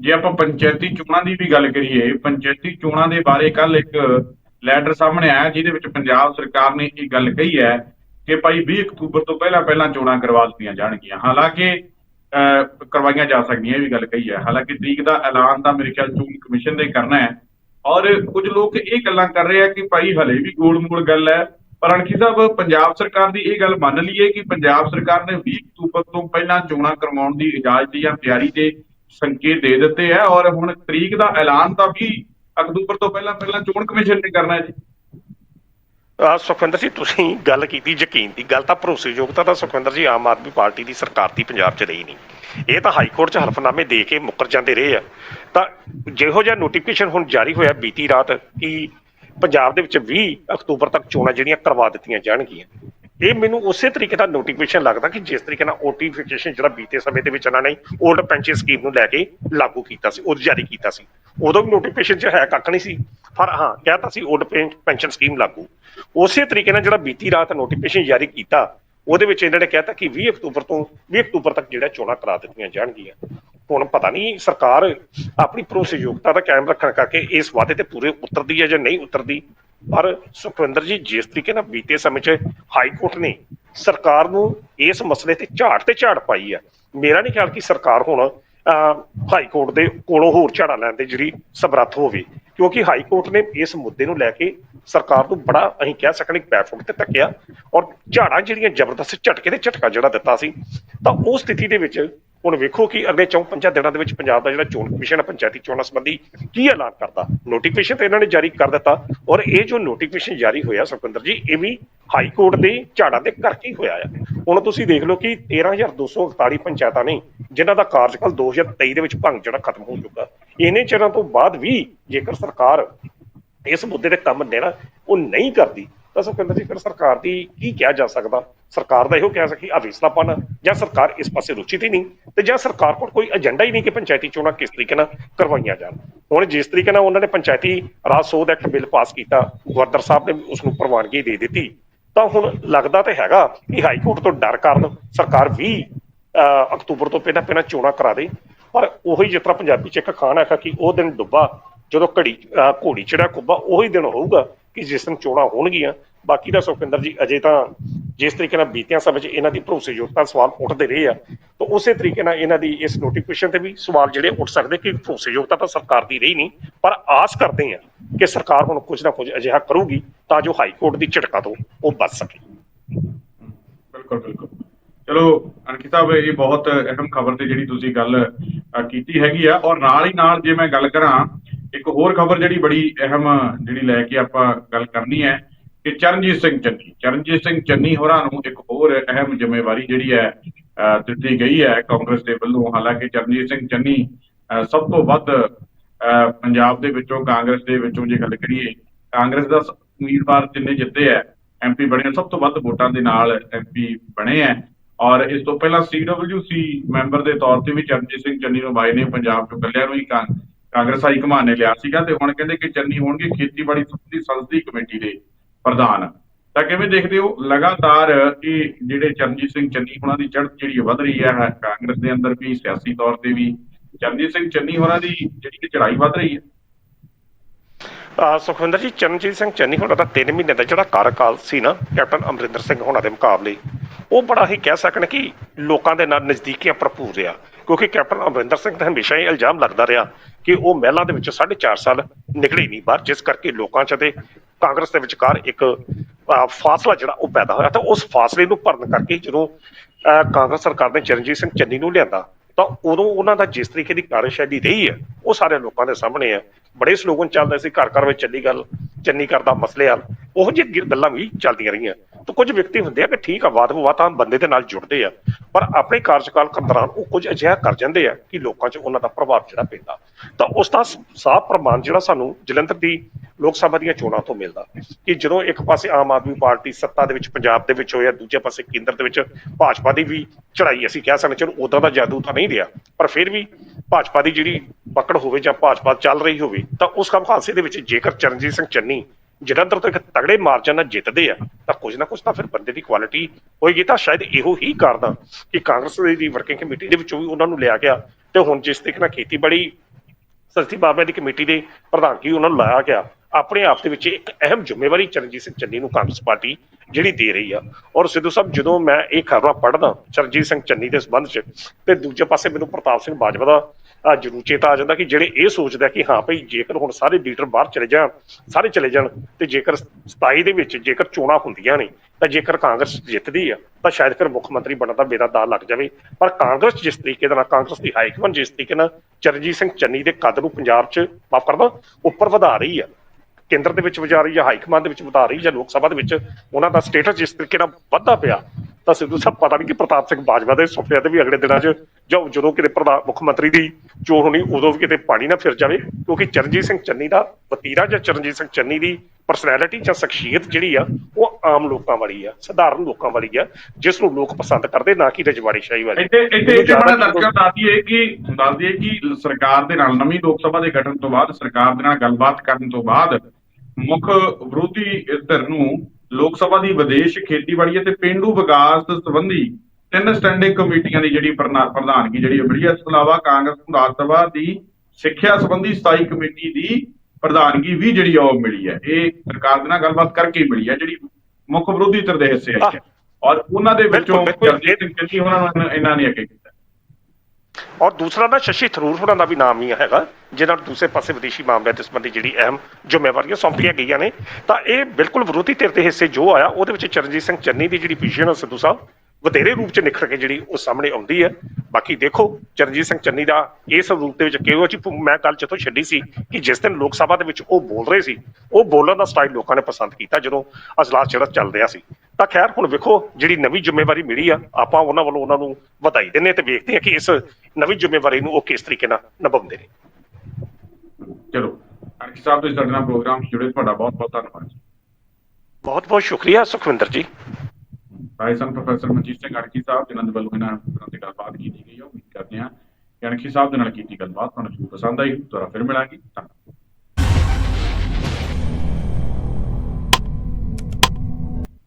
S1: ਜੇ ਆਪਾਂ ਪੰਚਾਇਤੀ ਚੋਣਾਂ ਦੀ ਵੀ ਗੱਲ ਕਰੀਏ ਪੰਚਾਇਤੀ ਚੋਣਾਂ ਦੇ ਬਾਰੇ ਕੱਲ ਇੱਕ ਲੈਟਰ ਸਾਹਮਣੇ ਆਇਆ ਜਿਹਦੇ ਵਿੱਚ ਪੰਜਾਬ ਸਰਕਾਰ ਨੇ ਇਹ ਗੱਲ ਕਹੀ ਹੈ ਕਿ ਭਾਈ 20 ਅਕਤੂਬਰ ਤੋਂ ਪਹਿਲਾਂ ਪਹਿਲਾਂ ਚੋਣਾਂ ਕਰਵਾ ਦਿੱਤੀਆਂ ਜਾਣਗੀਆਂ। ਹਾਲਾਂਕਿ ਅਹ, ਕਰਵਾਈਆਂ ਜਾ ਸਕਦੀਆਂ ਇਹ ਵੀ ਗੱਲ ਕਹੀ ਹੈ। ਹਾਲਾਂਕਿ ਤਰੀਕ ਦਾ ਐਲਾਨ ਤਾਂ ਮੇਰੇ ਖਿਆਲ ਚੋਣ ਕਮਿਸ਼ਨ ਨੇ ਕਰਨਾ ਹੈ। ਔਰ ਕੁਝ ਲੋਕ ਇਹ ਗੱਲਾਂ ਕਰ ਰਹੇ ਆ ਕਿ ਭਾਈ ਹਲੇ ਵੀ ਗੋਲ-ਮੋਲ ਗੱਲ ਹੈ, ਪਰ ਅਣਖੀ ਸਾਹਿਬ, ਪੰਜਾਬ ਸਰਕਾਰ ਦੀ ਇਹ ਗੱਲ ਮੰਨ ਲਈਏ ਕਿ ਪੰਜਾਬ ਸਰਕਾਰ ਨੇ 20 ਅਕਤੂਬਰ ਤੋਂ ਪਹਿਲਾਂ ਚੋਣਾਂ ਕਰਵਾਉਣ ਦੀ ਇਜਾਜ਼ਤ ਜਾਂ ਤਿਆਰੀ ਦੇ ਸੰਕੇਤ ਦੇ ਦਿੱਤੇ ਹੈ ਔਰ ਹੁਣ ਤਰੀਕ ਦਾ ਐਲਾਨ ਤਾਂ 20 ਅਕਤੂਬਰ ਤੋਂ ਪਹਿਲਾਂ ਪਹਿਲਾਂ ਚੋਣ ਕਮਿਸ਼ਨ ਨੇ ਕਰਨਾ ਹੈ ਜੀ।
S2: ਆ ਸੁਖਵਿੰਦਰ ਜੀ, ਤੁਸੀਂ ਗੱਲ ਕੀਤੀ, ਯਕੀਨ ਦੀ ਗੱਲ ਤਾਂ ਭਰੋਸੇਯੋਗਤਾ ਤਾਂ ਸੁਖਵਿੰਦਰ ਜੀ, ਆਮ ਆਦਮੀ ਪਾਰਟੀ ਦੀ ਸਰਕਾਰ ਦੀ ਪੰਜਾਬ 'ਚ ਰਹੀ ਨਹੀਂ। ਇਹ ਤਾਂ ਹਾਈ ਕੋਰਟ 'ਚ ਹਲਫਨਾਮੇ ਦੇ ਕੇ ਮੁੱਕਰ ਜਾਂਦੇ ਰਹੇ ਆ। ਤਾਂ ਜਿਹੋ ਜਿਹਾ ਨੋਟੀਫਿਕੇਸ਼ਨ ਹੁਣ ਜਾਰੀ ਹੋਇਆ ਬੀਤੀ ਰਾਤ ਕਿ ਪੰਜਾਬ ਦੇ ਵਿੱਚ 20 ਅਕਤੂਬਰ ਤੱਕ ਚੋਣਾਂ ਜਿਹੜੀਆਂ ਕਰਵਾ ਦਿੱਤੀਆਂ ਜਾਣਗੀਆਂ। ਇਹ ਮੈਨੂੰ ਉਸੇ ਤਰੀਕੇ ਦਾ ਨੋਟੀਫਿਕੇਸ਼ਨ ਲੱਗਦਾ ਕਿ ਜਿਸ ਤਰੀਕੇ ਨਾਲ ਨੋਟੀਫਿਕੇਸ਼ਨ ਜਿਹੜਾ ਬੀਤੇ ਸਮੇਂ ਦੇ ਵਿੱਚ ਇਹਨਾਂ ਨੇ 올ਡ ਪੈਨਸ਼ਨ ਸਕੀਮ ਨੂੰ ਲੈ ਕੇ ਲਾਗੂ ਕੀਤਾ ਸੀ, ਉਹ ਜਾਰੀ ਕੀਤਾ ਸੀ। ਉਦੋਂ ਵੀ ਨੋਟੀਫਿਕੇਸ਼ਨ 'ਚ ਹੈ ਕੱਖ ਨਹੀਂ ਸੀ। ਪਰ ਹਾਂ ਕਹਿਤਾ ਸੀ 올ਡ ਪੈਨਸ਼ਨ ਸਕੀਮ ਲਾਗੂ। ਉਸੇ ਤਰੀਕੇ ਨਾਲ ਜਿਹੜਾ ਬੀਤੀ ਰਾਤ ਨੋਟੀਫਿਕੇਸ਼ਨ ਜਾਰੀ ਕੀਤਾ, ਉਹਦੇ ਵਿੱਚ ਇਹਨਾਂ ਨੇ ਕਹਿਤਾ ਕਿ 20 ਅਕਤੂਬਰ ਤੋਂ 20 ਅਕਤੂਬਰ ਤੱਕ ਜਿਹੜਾ ਚੋਣਾਂ ਕਰਾ ਦਿੱਤੀਆਂ ਜਾਣਗੀਆਂ। ਹੁਣ ਪਤਾ ਨਹੀਂ ਸਰਕਾਰ ਆਪਣੀ ਭਰੋਸੇਯੋਗਤਾ ਦਾ ਕਾਇਮ ਰੱਖਣ ਕਰਕੇ ਇਸ ਵਾਅਦੇ ਤੇ ਪੂਰੇ ਉਤਰਦੀ ਹੈ ਜਾਂ ਨਹੀਂ ਉਤਰਦੀ। ਪਰ ਸੁਖਵਿੰਦਰ ਜੀ ਜਿਸ ਤਰੀਕੇ ਨਾਲ ਬੀਤੇ ਸਮੇਂ 'ਚ ਹਾਈ ਕੋਰਟ ਨੇ ਸਰਕਾਰ ਨੂੰ ਇਸ ਮਸਲੇ ਤੇ ਝਾੜ ਤੇ ਝਾੜ ਪਾਈ ਆ ਮੇਰਾ ਨਹੀਂ ਖਿਆਲ ਕਿ ਸਰਕਾਰ ਹੁਣ ਅਹ, ਹਾਈ ਕੋਰਟ ਦੇ ਕੋਲੋਂ ਹੋਰ ਝਾੜਾ ਲੈਣ ਦੇ ਜਿਹੜੀ ਸਮਰੱਥ ਹੋਵੇ ਕਿਉਂਕਿ ਹਾਈ ਕੋਰਟ ਨੇ ਇਸ ਮੁੱਦੇ ਨੂੰ ਲੈ ਕੇ ਸਰਕਾਰ ਨੂੰ ਬੜਾ ਅਸੀਂ ਕਹਿ ਸਕਦੇ ਬੈਕਫੁੱਟ ਤੇ ਧੱਕਿਆ ਔਰ ਝਾੜਾਂ ਜਿਹੜੀਆਂ ਜ਼ਬਰਦਸਤ ਝਟਕੇ ਤੇ ਝਟਕਾ ਜਿਹੜਾ ਦਿੱਤਾ ਸੀ ਤਾਂ ਉਹ ਸਥਿਤੀ ਦੇ ਵਿੱਚ ਹੁਣ ਵੇਖੋ ਕਿ ਅਗਲੇ ਚੌਂ ਪੰਜਾਂ ਦਿਨਾਂ ਦੇ ਵਿੱਚ ਪੰਜਾਬ ਦਾ ਜਿਹੜਾ ਚੋਣ ਕਮਿਸ਼ਨ ਹੈ, ਪੰਚਾਇਤੀ ਚੋਣਾਂ ਸੰਬੰਧੀ ਕੀ ਐਲਾਨ ਕਰਦਾ? ਨੋਟੀਫਿਕੇਸ਼ਨ ਤੇ ਇਹਨਾਂ ਨੇ ਜਾਰੀ ਕਰ ਦਿੱਤਾ ਔਰ ਇਹ ਜੋ ਨੋਟੀਫਿਕੇਸ਼ਨ ਜਾਰੀ ਹੋਇਆ ਸੁਖਵਿੰਦਰ ਜੀ, ਇਹ ਵੀ ਹਾਈ ਕੋਰਟ ਦੇ ਝਾੜਾਂ ਦੇ ਕਰਕੇ ਹੀ ਹੋਇਆ ਹੈ ਹੁਣ ਤੁਸੀਂ ਦੇਖ ਲਓ ਕਿ 13248 ਪੰਚਾਇਤਾਂ ਨੇ ਜਿਨ੍ਹਾਂ ਦਾ ਕਾਰਜਕਾਲ 2023 ਦੇ ਵਿੱਚ ਭੰਗ ਜਿਹੜਾ ਖਤਮ ਹੋ ਚੁੱਕਾ। ਇਹਨੇ ਚਿਰਾਂ ਤੋਂ ਬਾਅਦ ਵੀ ਜੇਕਰ ਸਰਕਾਰ ਇਸ ਮੁੱਦੇ ਤੇ ਕੰਮ ਦੇਣਾ, ਉਹ ਨਹੀਂ ਕਰਦੀ ਤਾਂ ਸੁਖਵਿੰਦਰ ਜੀ ਫਿਰ ਸਰਕਾਰ ਦੀ ਕੀ ਕਿਹਾ ਜਾ ਸਕਦਾ? ਸਰਕਾਰ ਦਾ ਇਹੋ ਕਹਿ ਸਕੀ ਅਵੇਸਲਾਪਨ ਜਾਂ ਸਰਕਾਰ ਇਸ ਪਾਸੇ ਰੁਚਿਤ ਹੀ ਨਹੀਂ ਤੇ ਜਾਂ ਸਰਕਾਰ ਕੋਲ ਕੋਈ ਏਜੰਡਾ ਹੀ ਨਹੀਂ ਕਿ ਪੰਚਾਇਤੀ ਚੋਣਾਂ ਕਿਸ ਤਰੀਕੇ ਨਾਲ ਕਰਵਾਈਆਂ ਜਾਣ। ਹੁਣ ਜਿਸ ਤਰੀਕੇ ਨਾਲ ਉਹਨਾਂ ਨੇ ਪੰਚਾਇਤੀ ਰਾਜ ਸੋਧ ਐਕਟ ਬਿੱਲ ਪਾਸ ਕੀਤਾ ਗਵਰਨਰ ਸਾਹਿਬ ਨੇ ਉਸ ਨੂੰ ਪ੍ਰਵਾਨਗੀ ਦੇ ਦਿੱਤੀ ਤਾਂ ਹੁਣ ਲੱਗਦਾ ਤੇ ਹੈਗਾ ਕਿ ਹਾਈ ਕੋਰਟ ਤੋਂ ਡਰ ਕਾਰਨ ਸਰਕਾਰ 20 ਅਹ, ਅਕਤੂਬਰ ਤੋਂ ਪਹਿਲਾਂ ਪਹਿਲਾਂ ਚੋਣਾਂ ਕਰਾ ਦੇ। ਪਰ ਉਹੀ ਜਿਸ ਤਰ੍ਹਾਂ ਪੰਜਾਬੀ ਚ ਇੱਕ ਖਾਨ ਹੈਗਾ ਕਿ ਉਹ ਦਿਨ ਡੁੱਬਾ ਜਦੋਂ ਘੜੀ ਘੋੜੀ ਚੜਾ ਕੁੱਬਾ ਉਹੀ ਦਿਨ ਹੋਊਗਾ। ਕਿ ਜਿਸ ਦਿਨ ਚੋਣਾਂ ਹੋਣਗੀਆਂ, ਬਾਕੀ ਦਾ ਸੁਖਵਿੰਦਰ ਜੀ, ਅਜੇ ਤਾਂ ਜਿਸ ਤਰੀਕੇ ਨਾਲ ਬੀਤਿਆਂ ਸਮੇਂ 'ਚ ਇਹਨਾਂ ਦੀ ਭਰੋਸੇਯੋਗਤਾ ਸਵਾਲ ਉੱਠਦੇ ਰਹੇ ਆ, ਤਾਂ ਉਸੇ ਤਰੀਕੇ ਨਾਲ ਇਹਨਾਂ ਦੀ ਇਸ ਨੋਟੀਫਿਕੇਸ਼ਨ ਤੇ ਵੀ ਸਵਾਲ ਜਿਹੜੇ ਉੱਠ ਸਕਦੇ ਕਿ ਭਰੋਸੇਯੋਗਤਾ ਤਾਂ ਸਰਕਾਰ ਦੀ ਰਹੀ ਨਹੀਂ, ਪਰ ਆਸ ਕਰਦੇ ਆ ਕਿ ਸਰਕਾਰ ਹੁਣ ਕੁਝ ਨਾ ਕੁਝ ਅਜਿਹਾ ਕਰੂਗੀ ਤਾਂ ਜੋ ਹਾਈ ਕੋਰਟ ਦੀ ਝਟਕਾ ਤੋਂ ਉਹ ਬਚ ਸਕੇ।
S1: ਬਿਲਕੁਲ ਬਿਲਕੁਲ। ਚਲੋ ਅਨਕੀ ਸਾਹਿਬ ਇਹ ਬਹੁਤ ਅਹਿਮ ਖਬਰ ਤੇ ਜਿਹੜੀ ਤੁਸੀਂ ਗੱਲ ਕੀਤੀ ਹੈਗੀ ਆ ਔਰ ਨਾਲ ਹੀ ਨਾਲ ਜੇ ਮੈਂ ਗੱਲ ਕਰਾਂ ਇੱਕ ਹੋਰ ਖਬਰ ਜਿਹੜੀ ਬੜੀ ਅਹਿਮ, ਜਿਹੜੀ ਲੈ ਕੇ ਆਪਾਂ ਗੱਲ ਕਰਨੀ ਹੈ, ਕਿ ਚਰਨਜੀਤ ਸਿੰਘ ਚੰਨੀ, ਚਰਨਜੀਤ ਸਿੰਘ ਚੰਨੀ ਹੋਰਾਂ ਨੂੰ ਇੱਕ ਹੋਰ ਅਹਿਮ ਜ਼ਿੰਮੇਵਾਰੀ ਜਿਹੜੀ ਹੈ ਦਿੱਤੀ ਗਈ ਹੈ ਕਾਂਗਰਸ ਦੇ ਵੱਲੋਂ। ਹਾਲਾਂਕਿ ਚਰਨਜੀਤ ਸਿੰਘ ਚੰਨੀ ਸਭ ਤੋਂ ਵੱਧ ਪੰਜਾਬ ਦੇ ਵਿੱਚੋਂ, ਕਾਂਗਰਸ ਦੇ ਵਿੱਚੋਂ ਜੇ ਗੱਲ ਕਰੀਏ, ਕਾਂਗਰਸ ਦਾ ਉਮੀਦਵਾਰ ਜਿੰਨੇ ਜਿੱਤੇ ਹੈ ਐਮਪੀ ਬਣੇ ਸਭ ਤੋਂ ਵੱਧ ਵੋਟਾਂ ਦੇ ਨਾਲ ਐਮਪੀ ਬਣੇ ਆ ਔਰ ਇਸ ਤੋਂ ਪਹਿਲਾਂ ਸੀਡਬਲਯੂਸੀ ਮੈਂਬਰ ਦੇ ਤੌਰ ਤੇ ਵੀ ਚਰਨਜੀਤ ਸਿੰਘ ਚੰਨੀ ਨੂੰ ਬਾਈ ਨੇ, ਪੰਜਾਬ ਚੋਂ ਕੱਲਿਆਂ ਨੂੰ ਹੀ ਕਾਂ- ਕਾਂਗਰਸ ਹਾਈ ਕਮਾਨ ਨੇ ਲਿਆ ਸੀਗਾ ਤੇ ਹੁਣ ਕਹਿੰਦੇ ਕਿ ਚੰਨੀ ਹੋਣਗੇ, ਖੇਤੀਬਾੜੀ ਸੰਬੰਧੀ ਸੰਸਦੀ ਕਮੇਟੀ ਦੇ ਪ੍ਰਧਾਨ। ਤਾਂ ਕਿਵੇਂ ਦੇਖਦੇ ਹੋ ਲਗਾਤਾਰ ਇਹ ਜਿਹੜੇ ਚਰਨਜੀਤ ਸਿੰਘ ਚੰਨੀ ਉਹਨਾਂ ਦੀ ਚੜ੍ਹ ਜਿਹੜੀ ਵੱਧ ਰਹੀ ਹੈ ਕਾਂਗਰਸ ਦੇ ਅੰਦਰ ਵੀ, ਸਿਆਸੀ ਤੌਰ ਤੇ ਵੀ, ਚਰਨਜੀਤ ਸਿੰਘ ਚੰਨੀ ਹੋਰਾਂ ਦੀ ਜਿਹੜੀ ਚੜ੍ਹਾਈ ਵੱਧ ਰਹੀ ਹੈ?
S2: ਸੁਖਵਿੰਦਰ ਜੀ, ਚਰਨਜੀਤ ਸਿੰਘ ਚੰਨੀ ਹੋਣਾ ਦਾ 3 ਮਹੀਨੇ ਦਾ ਜਿਹੜਾ ਕਾਰਜਕਾਲ ਸੀ ਨਾ, ਕੈਪਟਨ ਅਮਰਿੰਦਰ ਸਿੰਘ ਹੋਣਾ ਦੇ ਮੁਕਾਬਲੇ, ਉਹ ਬੜਾ ਹੀ ਕਹਿ ਸਕਣ ਕਿ ਲੋਕਾਂ ਦੇ ਨਾਲ ਨਜ਼ਦੀਕੀਆਂ ਭਰਪੂਰ ਰਿਹਾ। ਕਿਉਂਕਿ ਕੈਪਟਨ ਅਮਰਿੰਦਰ ਸਿੰਘ ਦਾ ਹਮੇਸ਼ਾ ਹੀ ਇਲਜ਼ਾਮ ਲੱਗਦਾ ਰਿਹਾ ਕਿ ਉਹ ਮਹਿਲਾ ਦੇ ਵਿੱਚ 4.5 ਸਾਲ ਨਿਕਲੇ ਨਹੀਂ ਬਾਹਰ ਜਿਸ ਕਰਕੇ ਲੋਕਾਂ 'ਚ ਤੇ ਕਾਂਗਰਸ ਦੇ ਵਿਚਕਾਰ ਇੱਕ ਅਹ, ਫਾਸਲਾ ਜਿਹੜਾ ਉਹ ਪੈਦਾ ਹੋਇਆ। ਤਾਂ ਉਸ ਫਾਸਲੇ ਨੂੰ ਭਰਨ ਕਰਕੇ ਜਦੋਂ ਅਹ, ਕਾਂਗਰਸ ਸਰਕਾਰ ਨੇ ਚਰਨਜੀਤ ਸਿੰਘ ਚੰਨੀ ਨੂੰ ਲਿਆਂਦਾ ਤਾਂ ਉਦੋਂ ਉਹਨਾਂ ਦਾ ਜਿਸ ਤਰੀਕੇ ਦੀ ਕਾਰਜਸ਼ੈਲੀ ਰਹੀ ਹੈ, ਉਹ ਸਾਰੇ ਲੋਕਾਂ ਦੇ ਸਾਹਮਣੇ ਹੈ। ਬੜੇ ਸਲੋਗਨ ਚੱਲਦੇ ਸੀ, ਘਰ ਘਰ ਵਿੱਚ ਚੱਲੀ ਗੱਲ ਚੰਨੀ ਕਰਦਾ ਮਸਲੇ ਹੱਲ। ਉਹ ਜਿਹੀ ਗੱਲਾਂ ਵੀ ਚੱਲਦੀਆਂ ਰਹੀਆਂ। ਤਾਂ ਕੁਝ ਵਿਅਕਤੀ ਹੁੰਦੇ ਆ ਕਿ ਠੀਕ ਆ ਵਾਦ ਵਿਵਾਦਾਂ ਬੰਦੇ ਦੇ ਨਾਲ ਜੁੜਦੇ ਆ, ਪਰ ਆਪਣੇ ਕਾਰਜਕਾਲ ਦੌਰਾਨ ਉਹ ਕੁਝ ਅਜਿਹਾ ਕਰ ਜਾਂਦੇ ਆ ਕਿ ਲੋਕਾਂ 'ਚ ਉਹਨਾਂ ਦਾ ਪ੍ਰਭਾਵ ਜਿਹੜਾ ਪੈਂਦਾ। ਤਾਂ ਉਸ ਦਾ ਸਾਫ਼ ਪ੍ਰਮਾਣ ਜਿਹੜਾ ਸਾਨੂੰ ਜਲੰਧਰ ਦੀ ਲੋਕ ਸਭਾ ਦੀਆਂ ਚੋਣਾਂ ਤੋਂ ਮਿਲਦਾ ਕਿ ਜਦੋਂ ਇੱਕ ਪਾਸੇ ਆਮ ਆਦਮੀ ਪਾਰਟੀ ਸੱਤਾ ਦੇ ਵਿੱਚ, ਪੰਜਾਬ ਦੇ ਵਿੱਚ ਹੋਇਆ, ਦੂਜੇ ਪਾਸੇ ਕੇਂਦਰ ਦੇ ਵਿੱਚ ਭਾਜਪਾ ਦੀ ਵੀ ਚੜਾਈ ਅਸੀਂ ਕਹਿ ਸਕਦੇ ਚਲੋ ਉਦਾਂ ਦਾ ਜਾਦੂ ਤਾਂ ਨਹੀਂ ਰਿਹਾ, ਪਰ ਫਿਰ ਵੀ ਭਾਜਪਾ ਦੀ ਜਿਹੜੀ ਪਕੜ ਹੋਵੇ ਜਾਂ ਭਾਜਪਾ ਚੱਲ ਰਹੀ ਹੋਵੇ, ਤਾਂ ਉਸ ਕੰਮ ਹਾਦਸੇ ਦੇ ਵਿੱਚ ਜੇਕਰ ਚਰਨਜੀਤ ਸਿੰਘ ਚੰਨੀ ਜਲੰਧਰ ਤੋਂ ਇੱਕ ਤਗੜੇ ਮਾਰਜਨ ਨਾਲ ਜਿੱਤਦੇ ਆ, ਤਾਂ ਕੁਝ ਨਾ ਕੁਝ ਤਾਂ ਫਿਰ ਬੰਦੇ ਦੀ ਕੁਆਲਿਟੀ ਹੋਏਗੀ, ਤਾਂ ਸ਼ਾਇਦ ਇਹੋ ਹੀ ਕਾਰਨ ਕਿ ਕਾਂਗਰਸ ਦੀ ਵਰਕਿੰਗ ਕਮੇਟੀ ਦੇ ਵਿੱਚੋਂ ਵੀ ਉਹਨਾਂ ਨੂੰ ਲਿਆ ਗਿਆ ਤੇ ਹੁਣ ਜਿਸ ਤਰੀਕੇ ਨਾਲ ਖੇਤੀਬਾੜੀ ਸਸਤੀ ਬਾਬਿਆਂ ਦੀ ਕਮੇਟੀ ਦੇ ਪ੍ਰਧਾਨਗੀ ਉਹਨਾਂ ਨੂੰ ਲਾਇਆ ਗਿਆ। ਆਪਣੇ ਆਪ ਦੇ ਵਿੱਚ ਇੱਕ ਅਹਿਮ ਜ਼ਿੰਮੇਵਾਰੀ ਚਰਨਜੀਤ ਸਿੰਘ ਚੰਨੀ ਨੂੰ ਕਾਂਗਰਸ ਪਾਰਟੀ ਜਿਹੜੀ ਦੇ ਰਹੀ ਆ। ਔਰ ਸਿੱਧੂ ਸਾਹਿਬ, ਜਦੋਂ ਮੈਂ ਇਹ ਖਬਰਾਂ ਪੜ੍ਹਦਾ, ਚਰਨਜੀਤ ਸਿੰਘ ਚੰਨੀ ਦੇ ਸੰਬੰਧ 'ਚ, ਤੇ ਦੂਜੇ ਪਾਸੇ ਮੈਨੂੰ ਪ੍ਰਤਾਪ ਸਿੰਘ ਬਾਜਵਾ ਦਾ ਜ਼ਰੂਰ ਚੇਤਾ ਆ ਜਾਂਦਾ ਕਿ ਜਿਹੜੇ ਇਹ ਸੋਚਦਾ ਕਿ ਹਾਂ ਭਈ ਜੇਕਰ ਹੁਣ ਸਾਰੇ ਲੀਡਰ ਬਾਹਰ ਚਲੇ ਜਾਣ, ਸਾਰੇ ਚਲੇ ਜਾਣ ਤੇ ਜੇਕਰ 27 ਦੇ ਵਿੱਚ ਜੇਕਰ ਚੋਣਾਂ ਹੁੰਦੀਆਂ ਨੇ, ਤਾਂ ਜੇਕਰ ਕਾਂਗਰਸ ਜਿੱਤਦੀ ਆ, ਤਾਂ ਸ਼ਾਇਦ ਫਿਰ ਮੁੱਖ ਮੰਤਰੀ ਬਣਨ ਦਾ ਮੇਰਾ ਦਾਅ ਲੱਗ ਜਾਵੇ। ਪਰ ਕਾਂਗਰਸ ਜਿਸ ਤਰੀਕੇ ਦੇ ਨਾਲ, ਕਾਂਗਰਸ ਦੀ ਹਾਈਕਮਾਨ ਜਿਸ ਤਰੀਕੇ ਨਾਲ ਚਰਨਜੀਤ ਸਿੰਘ ਚੰਨੀ ਦੇ ਕੱਦ ਨੂੰ ਪੰਜਾਬ 'ਚ ਮਾਫ ਕਰਦਾ ਉੱਪਰ ਵਧਾ ਰਹੀ ਆ। ਕੇਂਦਰ ਦੇ ਵਿੱਚ ਵਧਾ ਰਹੀ ਜਾਂ ਹਾਈ ਦੇ ਵਿੱਚ ਵਧਾ ਰਹੀ ਜਾਂ ਲੋਕ ਸਭਾ ਦੇ ਵਿੱਚ, ਉਹਨਾਂ ਦਾ ਸਟੇਟਸ ਜਿਸ ਤਰੀਕੇ ਨਾਲ ਵੱਧਦਾ ਪਿਆ, ਤਾਂ ਸਿੱਧੂ ਸਾਹਿਬ ਪਤਾ ਨਹੀਂ ਕਿ ਪ੍ਰਤਾਪ ਸਿੰਘ ਬਾਜਵਾ ਦੇ ਸੁਪਨਿਆਂ ਤੇ ਵੀ ਅਗਲੇ ਦਿਨਾਂ 'ਚ ਜੋ ਜਦੋਂ ਕਿਤੇ ਪ੍ਰਧਾਨ ਮੁੱਖ ਮੰਤਰੀ ਦੀ ਚੋਣ ਹੋਣੀ ਉਦੋਂ ਵੀ ਕਿਤੇ ਪਾਣੀ ਨਾ ਫਿਰ ਜਾਵੇ ਕਿਉਂਕਿ ਚਰਨਜੀਤ ਸਿੰਘ ਚੰਨੀ ਦਾ ਵਤੀਰਾ ਜਾਂ ਚਰਨਜੀਤ ਸਿੰਘ ਚੰਨੀ ਦੀ ਪਰਸਨੈਲਿਟੀ ਜਾਂ ਸ਼ਖਸੀਅਤ ਜਿਹੜੀ ਆ ਉਹ ਆਮ ਲੋਕਾਂ ਵਾਲੀ ਆ ਸਧਾਰਨ ਲੋਕਾਂ ਵਾਲੀ ਆ ਜਿਸ ਨੂੰ ਲੋਕ ਪਸੰਦ ਕਰਦੇ ਨਾ ਕਿ ਰਜਵਾੜੀ ਸ਼ਾਹੀ ਵਾਲੀ।
S1: ਇੱਥੇ ਇੱਥੇ ਇੱਥੇ ਬੜਾ ਦਰਸ਼ਕਾਂ ਦੱਸ ਦਈਏ ਕਿ ਦੱਸ ਦਈਏ ਕਿ ਸਰਕਾਰ ਦੇ ਨਾਲ ਨਵੀਂ ਲੋਕ ਸਭਾ ਦੇ ਗਠਨ ਤੋਂ ਬਾਅਦ ਸਰਕਾਰ ਦੇ ਨਾਲ ਗੱਲਬਾਤ ਕਰਨ ਤੋਂ ਬਾਅਦ ਮੁੱਖ ਵਿਰੋਧੀ ਧਿਰ ਨੂੰ ਲੋਕ ਸਭਾ ਦੀ ਵਿਦੇਸ਼ ਖੇਤੀਬਾੜੀ ਅਤੇ ਪਿੰਡੂ ਵਿਕਾਸ ਸੰਬੰਧੀ ਤਿੰਨ ਸਟੈਂਡਿੰਗ ਕਮੇਟੀਆਂ ਦੀ ਜਿਹੜੀ ਪ੍ਰਧਾਨਗੀ ਜਿਹੜੀ ਮਿਲੀ ਇਸ ਤੋਂ ਇਲਾਵਾ ਕਾਂਗਰਸ ਨੂੰ ਰਾਜ ਸਭਾ ਦੀ ਸਿੱਖਿਆ ਸੰਬੰਧੀ ਸਥਾਈ ਕਮੇਟੀ ਦੀ ਪ੍ਰਧਾਨਗੀ ਵੀ ਜਿਹੜੀ ਉਹ ਮਿਲੀ ਹੈ। ਇਹ ਸਰਕਾਰ ਦੇ ਨਾਲ ਗੱਲਬਾਤ ਕਰਕੇ ਮਿਲੀ ਹੈ ਜਿਹੜੀ ਮੁੱਖ ਵਿਰੋਧੀ ਧਿਰ ਦੇ ਹਿੱਸੇ ਹੈ। ਔਰ ਉਹਨਾਂ ਦੇ ਵਿੱਚੋਂ। ਜਗਜੀਤ ਸਿੰਘ ਚੰਨੀ ਉਹਨਾਂ ਨੂੰ ਇਹਨਾਂ ਨੇ ਅੱਗੇ ਕੀਤਾ।
S2: ਔਰ ਦੂਸਰਾ ਨਾ ਸ਼ਸ਼ੀ ਥਰੂਰ ਹੋਣਾ ਦਾ ਵੀ ਨਾਮ ਹੀ ਹੈਗਾ ਜਿਹਨਾਂ ਨੂੰ ਦੂਸਰੇ ਪਾਸੇ ਵਿਦੇਸ਼ੀ ਮਾਮਲਿਆਂ ਦੇ ਸੰਬੰਧੀ ਜਿਹੜੀ ਅਹਿਮ ਜ਼ਿੰਮੇਵਾਰੀਆਂ ਸੌਂਪੀਆਂ ਗਈਆਂ ਨੇ। ਤਾਂ ਇਹ ਬਿਲਕੁਲ ਵਿਰੋਧੀ ਧਿਰ ਦੇ ਹਿੱਸੇ ਜੋ ਆਇਆ ਉਹਦੇ ਵਿੱਚ ਚਰਨਜੀਤ ਸਿੰਘ ਚੰਨੀ ਦੀ ਜਿਹੜੀ ਪੋਜੀਸ਼ਨ ਹੈ ਸਿੱਧੂ ਸਾਹਿਬ ਵਧੇਰੇ ਰੂਪ ਚ ਨਿਖਰ ਕੇ ਜਿਹੜੀ ਉਹ ਸਾਹਮਣੇ ਆਉਂਦੀ ਹੈ। ਬਾਕੀ ਦੇਖੋ ਚਰਨਜੀਤ ਸਿੰਘ ਚੰਨੀ ਦਾ ਇਸ ਰੂਪ ਦੇ ਵਿੱਚ ਕਿਹੋ ਜਿਹੀ ਭੂ- ਮੈਂ ਗੱਲ ਜਿੱਥੋਂ ਛੱਡੀ ਸੀ ਕਿ ਜਿਸ ਦਿਨ ਲੋਕ ਸਭਾ ਦੇ ਵਿੱਚ ਉਹ ਬੋਲ ਰਹੇ ਸੀ ਉਹ ਬੋਲਣ ਦਾ ਸਟਾਈਲ ਲੋਕਾਂ ਨੇ ਪਸੰਦ ਕੀਤਾ ਜਦੋਂ ਅਜਲਾਸ ਜਿਹੜਾ ਚੱਲ ਰਿਹਾ ਸੀ। ਤਾਂ ਖੈਰ ਹੁਣ ਵੇਖੋ ਜਿਹੜੀ ਨਵੀਂ ਜ਼ਿੰਮੇਵਾਰੀ ਮਿਲੀ ਆ ਆਪਾਂ ਉਹਨਾਂ ਵੱਲੋਂ ਉਹਨਾਂ ਨੂੰ ਵਧਾਈ ਹਾਂ ਤੇ ਵੇਖਦੇ ਹਾਂ ਕਿ ਇਸ ਨਵੀਂ ਜ਼ਿੰਮੇਵਾਰੀ ਨੂੰ ਉਹ ਕਿਸ ਤਰੀਕੇ ਨਾਲ ਨਿਭਾਉਂਦੇ ਨੇ।
S1: ਚਲੋ ਅਰਕੀ ਸਾਹਿਬ ਤੁਸੀਂ ਸਾਡੇ ਨਾਲ ਪ੍ਰੋਗਰਾਮ ਜੁੜੇ ਤੁਹਾਡਾ ਬਹੁਤ ਬਹੁਤ ਧੰਨਵਾਦ। ਜੀ
S2: ਬਹੁਤ ਬਹੁਤ ਸ਼ੁਕਰੀਆ ਸੁਖਵਿੰਦਰ ਜੀ।
S1: ਭਾਈ ਸਨ ਪ੍ਰੋਫੈਸਰ ਮਨਜੀਤ ਸਿੰਘ ਅਣਖੀ ਸਾਹਿਬ, ਜਿਨ੍ਹਾਂ ਦੇ ਵੱਲੋਂ ਇਹਨਾਂ ਪ੍ਰੋਗਰਾਮ ਤੇ ਗੱਲਬਾਤ ਕੀਤੀ ਗਈ ਹੈ ਉਮੀਦ ਕਰਦੇ ਹਾਂ ਕਿ ਅਣਖੀ ਸਾਹਿਬ ਦੇ ਨਾਲ ਕੀਤੀ ਗੱਲਬਾਤ ਤੁਹਾਨੂੰ ਜ਼ਰੂਰ ਪਸੰਦ ਆਈ ਦੁਬਾਰਾ ਫਿਰ ਮਿਲਾਂਗੇ, ਧੰਨਵਾਦ।